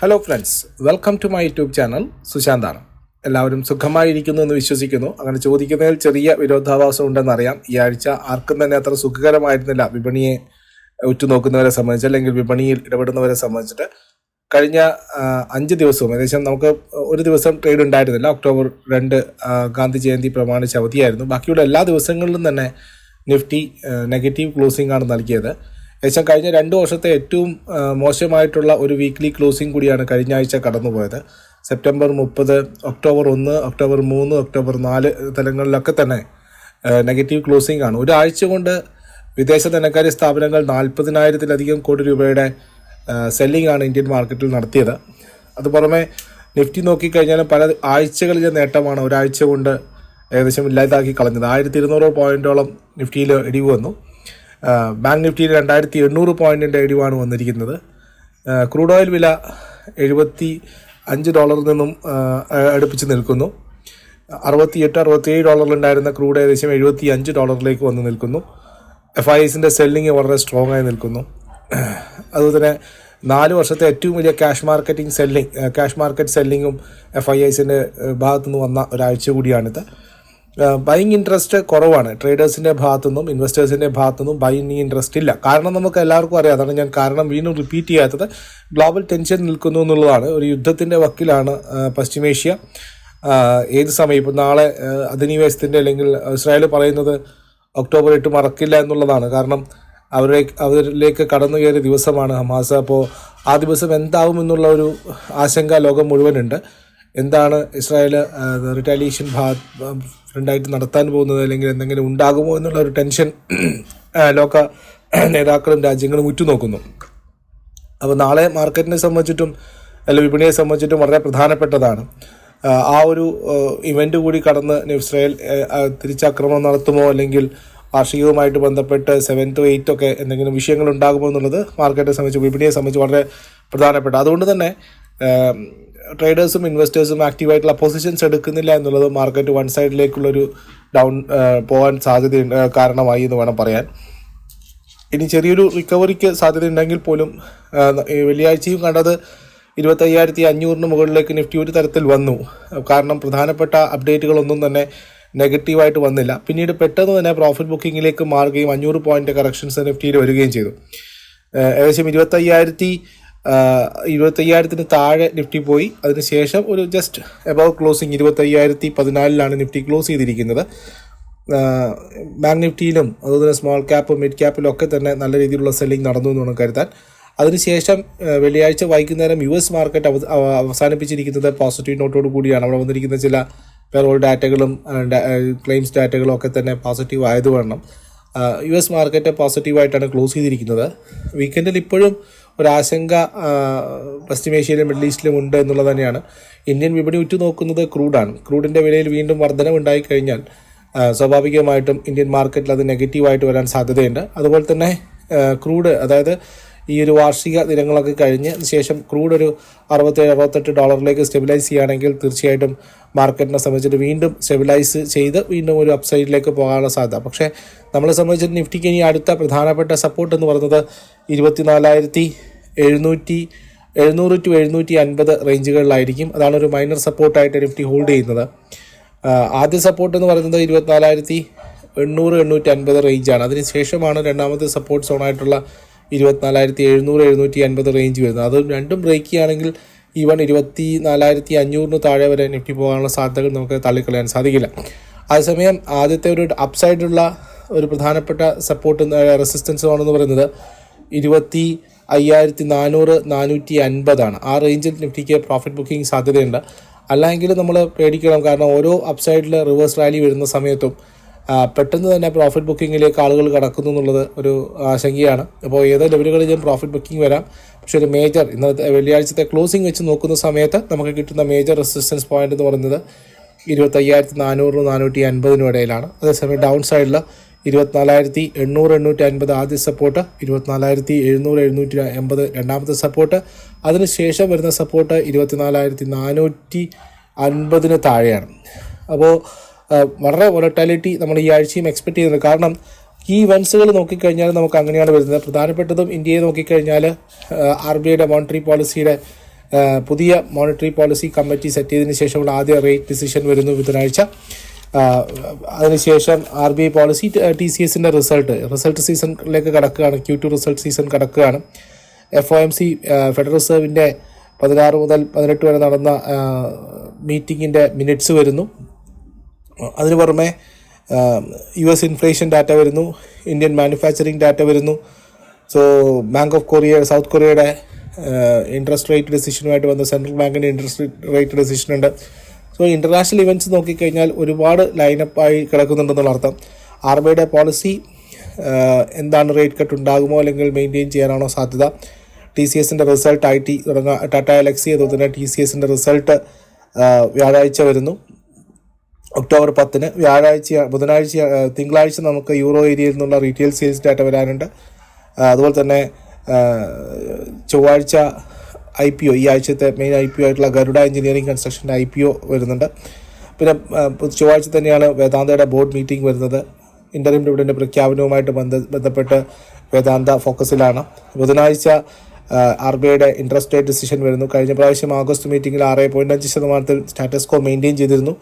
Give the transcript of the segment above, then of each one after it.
Hello friends welcome to my YouTube channel സുശാന്താണ് എല്ലാവരും സുഖമായിരിക്കുന്നു എന്ന് വിശ്വസിക്കുന്നു. അങ്ങനെ ചോദിക്കുന്നതിൽ ചെറിയ വിരോധാഭാസം ഉണ്ടെന്നറിയാം ഈ ആഴ്ച ആർക്കും തന്നെ അത്ര സുഖകരമായിരുന്നില്ല. വിപണിയെ ഉറ്റുനോക്കുന്നവരെ സംബന്ധിച്ച് അല്ലെങ്കിൽ വിപണിയിൽ ഇടപെടുന്നവരെ സംബന്ധിച്ചിട്ട് കഴിഞ്ഞ അഞ്ച് ദിവസവും ഏകദേശം നമുക്ക് ഒരു ദിവസം ട്രേഡ് ഉണ്ടായിരുന്നില്ല. ഒക്ടോബർ രണ്ട് ഗാന്ധി ജയന്തി പ്രമാണിച്ച് അവധിയായിരുന്നു. ബാക്കിയുള്ള എല്ലാ ദിവസങ്ങളിലും തന്നെ നിഫ്റ്റി നെഗറ്റീവ് ക്ലോസിംഗ് ആണ് നൽകിയത്. ഏകദേശം കഴിഞ്ഞ രണ്ട് വർഷത്തെ ഏറ്റവും മോശമായിട്ടുള്ള ഒരു വീക്ക്ലി ക്ലോസിംഗ് കൂടിയാണ് കഴിഞ്ഞ ആഴ്ച കടന്നുപോയത്. സെപ്റ്റംബർ മുപ്പത് ഒക്ടോബർ ഒന്ന് ഒക്ടോബർ മൂന്ന് ഒക്ടോബർ നാല് തലങ്ങളിലൊക്കെ തന്നെ നെഗറ്റീവ് ക്ലോസിംഗ് ആണ്. ഒരാഴ്ച കൊണ്ട് വിദേശ ധനകാര്യ സ്ഥാപനങ്ങൾ നാൽപ്പതിനായിരത്തിലധികം കോടി രൂപയുടെ സെല്ലിംഗ് ആണ് ഇന്ത്യൻ മാർക്കറ്റിൽ നടത്തിയത്. അത് പുറമെ നിഫ്റ്റി നോക്കിക്കഴിഞ്ഞാലും പല ആഴ്ചകളിലെ നേട്ടമാണ് ഒരാഴ്ച കൊണ്ട് ഏകദേശം ഇല്ലാതാക്കി കളഞ്ഞത്. ആയിരത്തി ഇരുന്നൂറ് പോയിന്റോളം നിഫ്റ്റിയിൽ ഇടിവ് വന്നു. ബാങ്ക് നിഫ്റ്റിയിൽ രണ്ടായിരത്തി എണ്ണൂറ് പോയിന്റിന്റെ ഇടിവാണ് വന്നിരിക്കുന്നത് ക്രൂഡ് ഓയിൽ വില എഴുപത്തി അഞ്ച് ഡോളറിൽ നിന്നും അടുപ്പിച്ച് നിൽക്കുന്നു. അറുപത്തി എട്ട് അറുപത്തി ഏഴ് ഡോളറിലുണ്ടായിരുന്ന ക്രൂഡ് ഏകദേശം എഴുപത്തി അഞ്ച് ഡോളറിലേക്ക് വന്ന് നിൽക്കുന്നു. എഫ് ഐ എസിന്റെ സെല്ലിങ് വളരെ സ്ട്രോങ് ആയി നിൽക്കുന്നു. അതുപോലെ തന്നെ നാല് വർഷത്തെ ഏറ്റവും വലിയ cash marketing selling cash market സെല്ലിങ്ങും F I എസിന്റെ ഭാഗത്തു നിന്ന് വന്ന ഒരാഴ്ച കൂടിയാണിത്. ബൈങ് ഇൻട്രസ്റ്റ് കുറവാണ്. ട്രേഡേഴ്സിന്റെ ഭാഗത്തുനിന്നും ഇൻവെസ്റ്റേഴ്സിന്റെ ഭാഗത്തുനിന്നും ബൈങ് ഇൻട്രസ്റ്റ് ഇല്ല. കാരണം നമുക്ക് എല്ലാവർക്കും അറിയാം അതാണ് ഞാൻ കാരണം വീണ്ടും റിപ്പീറ്റ് ചെയ്യാത്തത്. ഗ്ലോബൽ ടെൻഷൻ നിൽക്കുന്നു എന്നുള്ളതാണ്. ഒരു യുദ്ധത്തിന്റെ വക്കിലാണ് പശ്ചിമേഷ്യ ഏത് സമയം? ഇപ്പം നാളെ അധിനിവേശത്തിന്റെ അല്ലെങ്കിൽ ഇസ്രായേൽ പറയുന്നത് ഒക്ടോബർ എട്ട് മറക്കില്ല എന്നുള്ളതാണ്. കാരണം അവരെ അവരിലേക്ക് കടന്നു കയറിയ ദിവസമാണ് ഹമാസ്. അപ്പോൾ ആ ദിവസം എന്താവും എന്നുള്ള ഒരു ആശങ്ക ലോകം മുഴുവനുണ്ട്. എന്താണ് ഇസ്രായേൽ റിറ്റാലിയേഷൻ ഭാ ഫ്രണ്ടായിട്ട് നടത്താൻ പോകുന്നത് അല്ലെങ്കിൽ എന്തെങ്കിലും ഉണ്ടാകുമോ എന്നുള്ള ഒരു ടെൻഷൻ ലോക നേതാക്കളും രാജ്യങ്ങളും ഉറ്റുനോക്കുന്നു. അപ്പോൾ നാളെ മാർക്കറ്റിനെ സംബന്ധിച്ചിട്ടും അല്ല വിപണിയെ സംബന്ധിച്ചിട്ടും വളരെ പ്രധാനപ്പെട്ടതാണ്. ആ, ഒരു ഇവന്റ് കൂടി കടന്ന് ഇസ്രായേൽ തിരിച്ചാക്രമണം നടത്തുമോ അല്ലെങ്കിൽ വാർഷികവുമായിട്ട് ബന്ധപ്പെട്ട് സെവൻ ടു എയ്റ്റ് ഒക്കെ എന്തെങ്കിലും വിഷയങ്ങൾ ഉണ്ടാകുമോ എന്നുള്ളത് മാർക്കറ്റിനെ സംബന്ധിച്ച് വിപണിയെ സംബന്ധിച്ച് വളരെ പ്രധാനപ്പെട്ട. അതുകൊണ്ട് തന്നെ ട്രേഡേഴ്സും ഇൻവെസ്റ്റേഴ്സും ആക്റ്റീവായിട്ടുള്ള പൊസിഷൻസ് എടുക്കുന്നില്ല എന്നുള്ളത് മാർക്കറ്റ് വൺ സൈഡിലേക്കുള്ളൊരു ഡൗൺ പോകാൻ സാധ്യത കാരണമായി എന്ന് വേണം പറയാൻ. ഇനി ചെറിയൊരു റിക്കവറിക്ക് സാധ്യതയുണ്ടെങ്കിൽ പോലും ആ, ഈ വെള്ളിയാഴ്ചയും കണ്ടത് ഇരുപത്തയ്യായിരത്തി അഞ്ഞൂറിന് മുകളിലേക്ക് നിഫ്റ്റി ഒരു തരത്തിൽ വന്നു. കാരണം പ്രധാനപ്പെട്ട അപ്ഡേറ്റുകളൊന്നും തന്നെ നെഗറ്റീവായിട്ട് വന്നില്ല. പിന്നീട് പെട്ടെന്ന് തന്നെ പ്രോഫിറ്റ് ബുക്കിങ്ങിലേക്ക് മാറുകയും അഞ്ഞൂറ് പോയിന്റ് കറക്ഷൻസ് നിഫ്റ്റിയിൽ വരികയും ചെയ്തു. ഏകദേശം ഇരുപത്തയ്യായിരത്തി ഇരുപത്തയ്യായിരത്തിന് താഴെ നിഫ്റ്റി പോയി. അതിനുശേഷം ഒരു ജസ്റ്റ് എബവ് ക്ലോസിങ് ഇരുപത്തയ്യായിരത്തി പതിനാലിലാണ് നിഫ്റ്റി ക്ലോസ് ചെയ്തിരിക്കുന്നത്. ബാങ്ക് നിഫ്റ്റിയിലും അതുപോലെ സ്മോൾ ക്യാപ്പ് മിഡ് ക്യാപ്പിലും ഒക്കെ തന്നെ നല്ല രീതിയിലുള്ള സെല്ലിംഗ് നടന്നു എന്ന് വേണം കരുതാൻ. അതിനുശേഷം വെള്ളിയാഴ്ച വൈകുന്നേരം യു എസ് മാർക്കറ്റ് അവ- അവ- അവസാനിപ്പിച്ചിരിക്കുന്നത് പോസിറ്റീവ് നോട്ടോട് കൂടിയാണ്. അവിടെ വന്നിരിക്കുന്ന ചില പെറോൾ ഡാറ്റകളും ക്ലെയിംസ് ഡാറ്റകളും ഒക്കെ തന്നെ പോസിറ്റീവ് ആയത് വേണം യു എസ് മാർക്കറ്റ് പോസിറ്റീവായിട്ടാണ് ക്ലോസ് ചെയ്തിരിക്കുന്നത്. വീക്കെൻഡിൽ ഇപ്പോഴും ഒരാശങ്ക പശ്ചിമേഷ്യയിലും മിഡിൽ ഈസ്റ്റിലും ഉണ്ട് എന്നുള്ളത് തന്നെയാണ്. ഇന്ത്യൻ വിപണി ഉറ്റുനോക്കുന്നത് ക്രൂഡാണ്. ക്രൂഡിന്റെ വിലയിൽ വീണ്ടും വർധനമുണ്ടായി കഴിഞ്ഞാൽ സ്വാഭാവികമായിട്ടും ഇന്ത്യൻ മാർക്കറ്റിൽ അത് നെഗറ്റീവായിട്ട് വരാൻ സാധ്യതയുണ്ട്. അതുപോലെ തന്നെ ക്രൂഡ് അതായത് ഈ ഒരു വാർഷിക ദിനങ്ങളൊക്കെ കഴിഞ്ഞ് ശേഷം ക്രൂഡ് ഒരു അറുപത്തേഴ് അറുപത്തെട്ട് ഡോളറിലേക്ക് സ്റ്റെബിലൈസ് ചെയ്യുകയാണെങ്കിൽ തീർച്ചയായിട്ടും മാർക്കറ്റിനെ സംബന്ധിച്ചിട്ട് വീണ്ടും സ്റ്റെബിലൈസ് ചെയ്ത് വീണ്ടും ഒരു അപ്സൈഡിലേക്ക് പോകാനുള്ള സാധ്യത. പക്ഷേ നമ്മളെ സംബന്ധിച്ചിട്ട് നിഫ്റ്റിക്ക് ഇനി അടുത്ത പ്രധാനപ്പെട്ട സപ്പോർട്ട് എന്ന് പറയുന്നത് ഇരുപത്തിനാലായിരത്തി എഴുന്നൂറ്റി എഴുന്നൂറ് ടു എഴുന്നൂറ്റി അൻപത് റേഞ്ചുകളിലായിരിക്കും അതാണ് ഒരു മൈനർ സപ്പോർട്ടായിട്ട് നിഫ്റ്റി ഹോൾഡ് ചെയ്യുന്നത്. ആദ്യ സപ്പോർട്ട് എന്ന് പറയുന്നത് ഇരുപത്തിനാലായിരത്തി എണ്ണൂറ് എണ്ണൂറ്റി അൻപത് റേഞ്ചാണ് അതിനുശേഷമാണ് രണ്ടാമത്തെ സപ്പോർട്ട് സോണായിട്ടുള്ള ഇരുപത്തിനാലായിരത്തി എഴുന്നൂറ് എഴുന്നൂറ്റി അൻപത് റേഞ്ച് വരുന്നത്. അത് രണ്ടും ബ്രേക്ക് ചെയ്യുകയാണെങ്കിൽ ഈവൺ ഇരുപത്തി നാലായിരത്തി അഞ്ഞൂറിന് താഴെ വരെ നിഫ്റ്റി പോകാനുള്ള സാധ്യതകൾ നമുക്ക് തള്ളിക്കളയാൻ സാധിക്കില്ല. അതേസമയം ആദ്യത്തെ ഒരു അപ്സൈഡുള്ള ഒരു പ്രധാനപ്പെട്ട സപ്പോർട്ട് റെസിസ്റ്റൻസ് ആണെന്ന് പറയുന്നത് ഇരുപത്തി അയ്യായിരത്തി നാനൂറ് നാനൂറ്റി അൻപതാണ് ആ റേഞ്ചിൽ നിഫ്റ്റിക്ക് പ്രോഫിറ്റ് ബുക്കിംഗ് സാധ്യതയുണ്ട്. അല്ലെങ്കിൽ നമ്മൾ പേടിക്കണം. കാരണം ഓരോ അപ്സൈഡിൽ റിവേഴ്സ് റാലി വരുന്ന സമയത്തും പെട്ടെന്ന് തന്നെ പ്രോഫിറ്റ് ബുക്കിങ്ങിലേക്ക് ആളുകൾ കടക്കുന്നു എന്നുള്ളത് ഒരു ആശങ്കയാണ്. അപ്പോൾ ലെവലുകളിൽ ലെവലുകളിലും പ്രോഫിറ്റ് ബുക്കിംഗ് വരാം? പക്ഷേ ഒരു മേജർ ഇന്നത്തെ വെള്ളിയാഴ്ചത്തെ ക്ലോസിംഗ് വെച്ച് നോക്കുന്ന സമയത്ത് നമുക്ക് കിട്ടുന്ന മേജർ റെസിസ്റ്റൻസ് പോയിന്റ് എന്ന് പറയുന്നത് ഇരുപത്തയ്യായിരത്തി നാനൂറ് നാനൂറ്റി അൻപതിനും ഇടയിലാണ്. അതേസമയം ഡൗൺ സൈഡിൽ ഇരുപത്തിനാലായിരത്തി എണ്ണൂറ് എണ്ണൂറ്റി അൻപത് ആദ്യ സപ്പോർട്ട് ഇരുപത്തിനാലായിരത്തി എഴുന്നൂറ് എഴുന്നൂറ്റി എൺപത് രണ്ടാമത്തെ സപ്പോർട്ട് അതിനുശേഷം വരുന്ന സപ്പോർട്ട് ഇരുപത്തിനാലായിരത്തി നാനൂറ്റി അൻപതിന് താഴെയാണ്. അപ്പോൾ വളരെ വൊളറ്റാലിറ്റി നമ്മൾ ഈ ആഴ്ചയും എക്സ്പെക്ട് ചെയ്യുന്നുണ്ട് കാരണം ഈ ഇവൻസുകൾ നോക്കിക്കഴിഞ്ഞാൽ നമുക്ക് അങ്ങനെയാണ് വരുന്നത്. പ്രധാനപ്പെട്ടതും ഇന്ത്യയെ നോക്കിക്കഴിഞ്ഞാൽ ആർ ബി ഐയുടെ മോണിറ്ററി പോളിസിയുടെ പുതിയ മോണിറ്ററി പോളിസി കമ്മിറ്റി സെറ്റ് ചെയ്തതിന് ശേഷമുള്ള ആദ്യ റേറ്റ് ഡിസിഷൻ വരുന്നു ബുധനാഴ്ച. അതിനുശേഷം R B I policy T C എസിന്റെ റിസൾട്ട് റിസൾട്ട് സീസണിലേക്ക് കടക്കുകയാണ്. ക്യൂ ടു റിസൾട്ട് സീസൺ കടക്കുകയാണ്. F O M C federal റിസർവിന്റെ പതിനാറ് മുതൽ പതിനെട്ട് വരെ നടന്ന മീറ്റിങ്ങിന്റെ മിനിറ്റ്സ് വരുന്നു. അതിന് പുറമെ യു എസ് ഇൻഫ്ലേഷൻ ഡാറ്റ വരുന്നു ഇന്ത്യൻ മാനുഫാക്ചറിങ് ഡാറ്റ വരുന്നു. So bank of Korea south കൊറിയയുടെ ഇൻട്രസ്റ്റ് റേറ്റ് ഡെസിഷനുമായിട്ട് വന്ന സെൻട്രൽ ബാങ്കിന്റെ ഇൻട്രസ്റ്റ് റേറ്റ് ഡെസിഷനുണ്ട് സോ ഇന്റർനാഷണൽ ഇവന്റ്സ് നോക്കിക്കഴിഞ്ഞാൽ ഒരുപാട് ലൈനപ്പായി കിടക്കുന്നുണ്ടെന്നുള്ള അർത്ഥം. ആർ ബി ഐയുടെ പോളിസി എന്താണ് റേറ്റ് കട്ട് ഉണ്ടാകുമോ അല്ലെങ്കിൽ മെയിന്റെയിൻ ചെയ്യാനാണോ സാധ്യത? ടി സി എസിന്റെ റിസൾട്ട് ഐ ടി തുടങ്ങുക ടാറ്റ എലക്സി അതുപോലെ തന്നെ ടി സി എസിന്റെ റിസൾട്ട് വ്യാഴാഴ്ച വരുന്നു. ഒക്ടോബർ പത്തിന് വ്യാഴാഴ്ച ബുധനാഴ്ച തിങ്കളാഴ്ച നമുക്ക് യൂറോ ഏരിയയിൽ നിന്നുള്ള റീറ്റെയിൽ സെയിൽസ് ഡാറ്റ വരാനുണ്ട്. അതുപോലെ തന്നെ ചൊവ്വാഴ്ച ഐ പി ഒ ഈ ആഴ്ചത്തെ മെയിൻ ഐ പി ഒ ആയിട്ടുള്ള ഗരുഡ എഞ്ചിനീയറിംഗ് കൺസ്ട്രക്ഷന്റെ ഐ പി ഒ വരുന്നുണ്ട്. പിന്നെ ചൊവ്വാഴ്ച തന്നെയാണ് വേദാന്തയുടെ ബോർഡ് മീറ്റിംഗ് വരുന്നത്. ഇന്റർവ്യൂ ഡിവിഡന്റെ പ്രഖ്യാപനവുമായിട്ട് ബന്ധ ബന്ധപ്പെട്ട് വേദാന്ത ഫോക്കസിലാണ് ബുധനാഴ്ച ആർ ബി ഐയുടെ ഇൻട്രസ്റ്റ് റേറ്റ് ഡിസിഷൻ വരുന്നു. കഴിഞ്ഞ പ്രാവശ്യം ആഗസ്റ്റ് മീറ്റിംഗിൽ ആറ് പോയിന്റ് അഞ്ച് ശതമാനത്തിൽ സ്റ്റാറ്റസ് കോ മെയിന്റെയിൻ ചെയ്തിരുന്നു.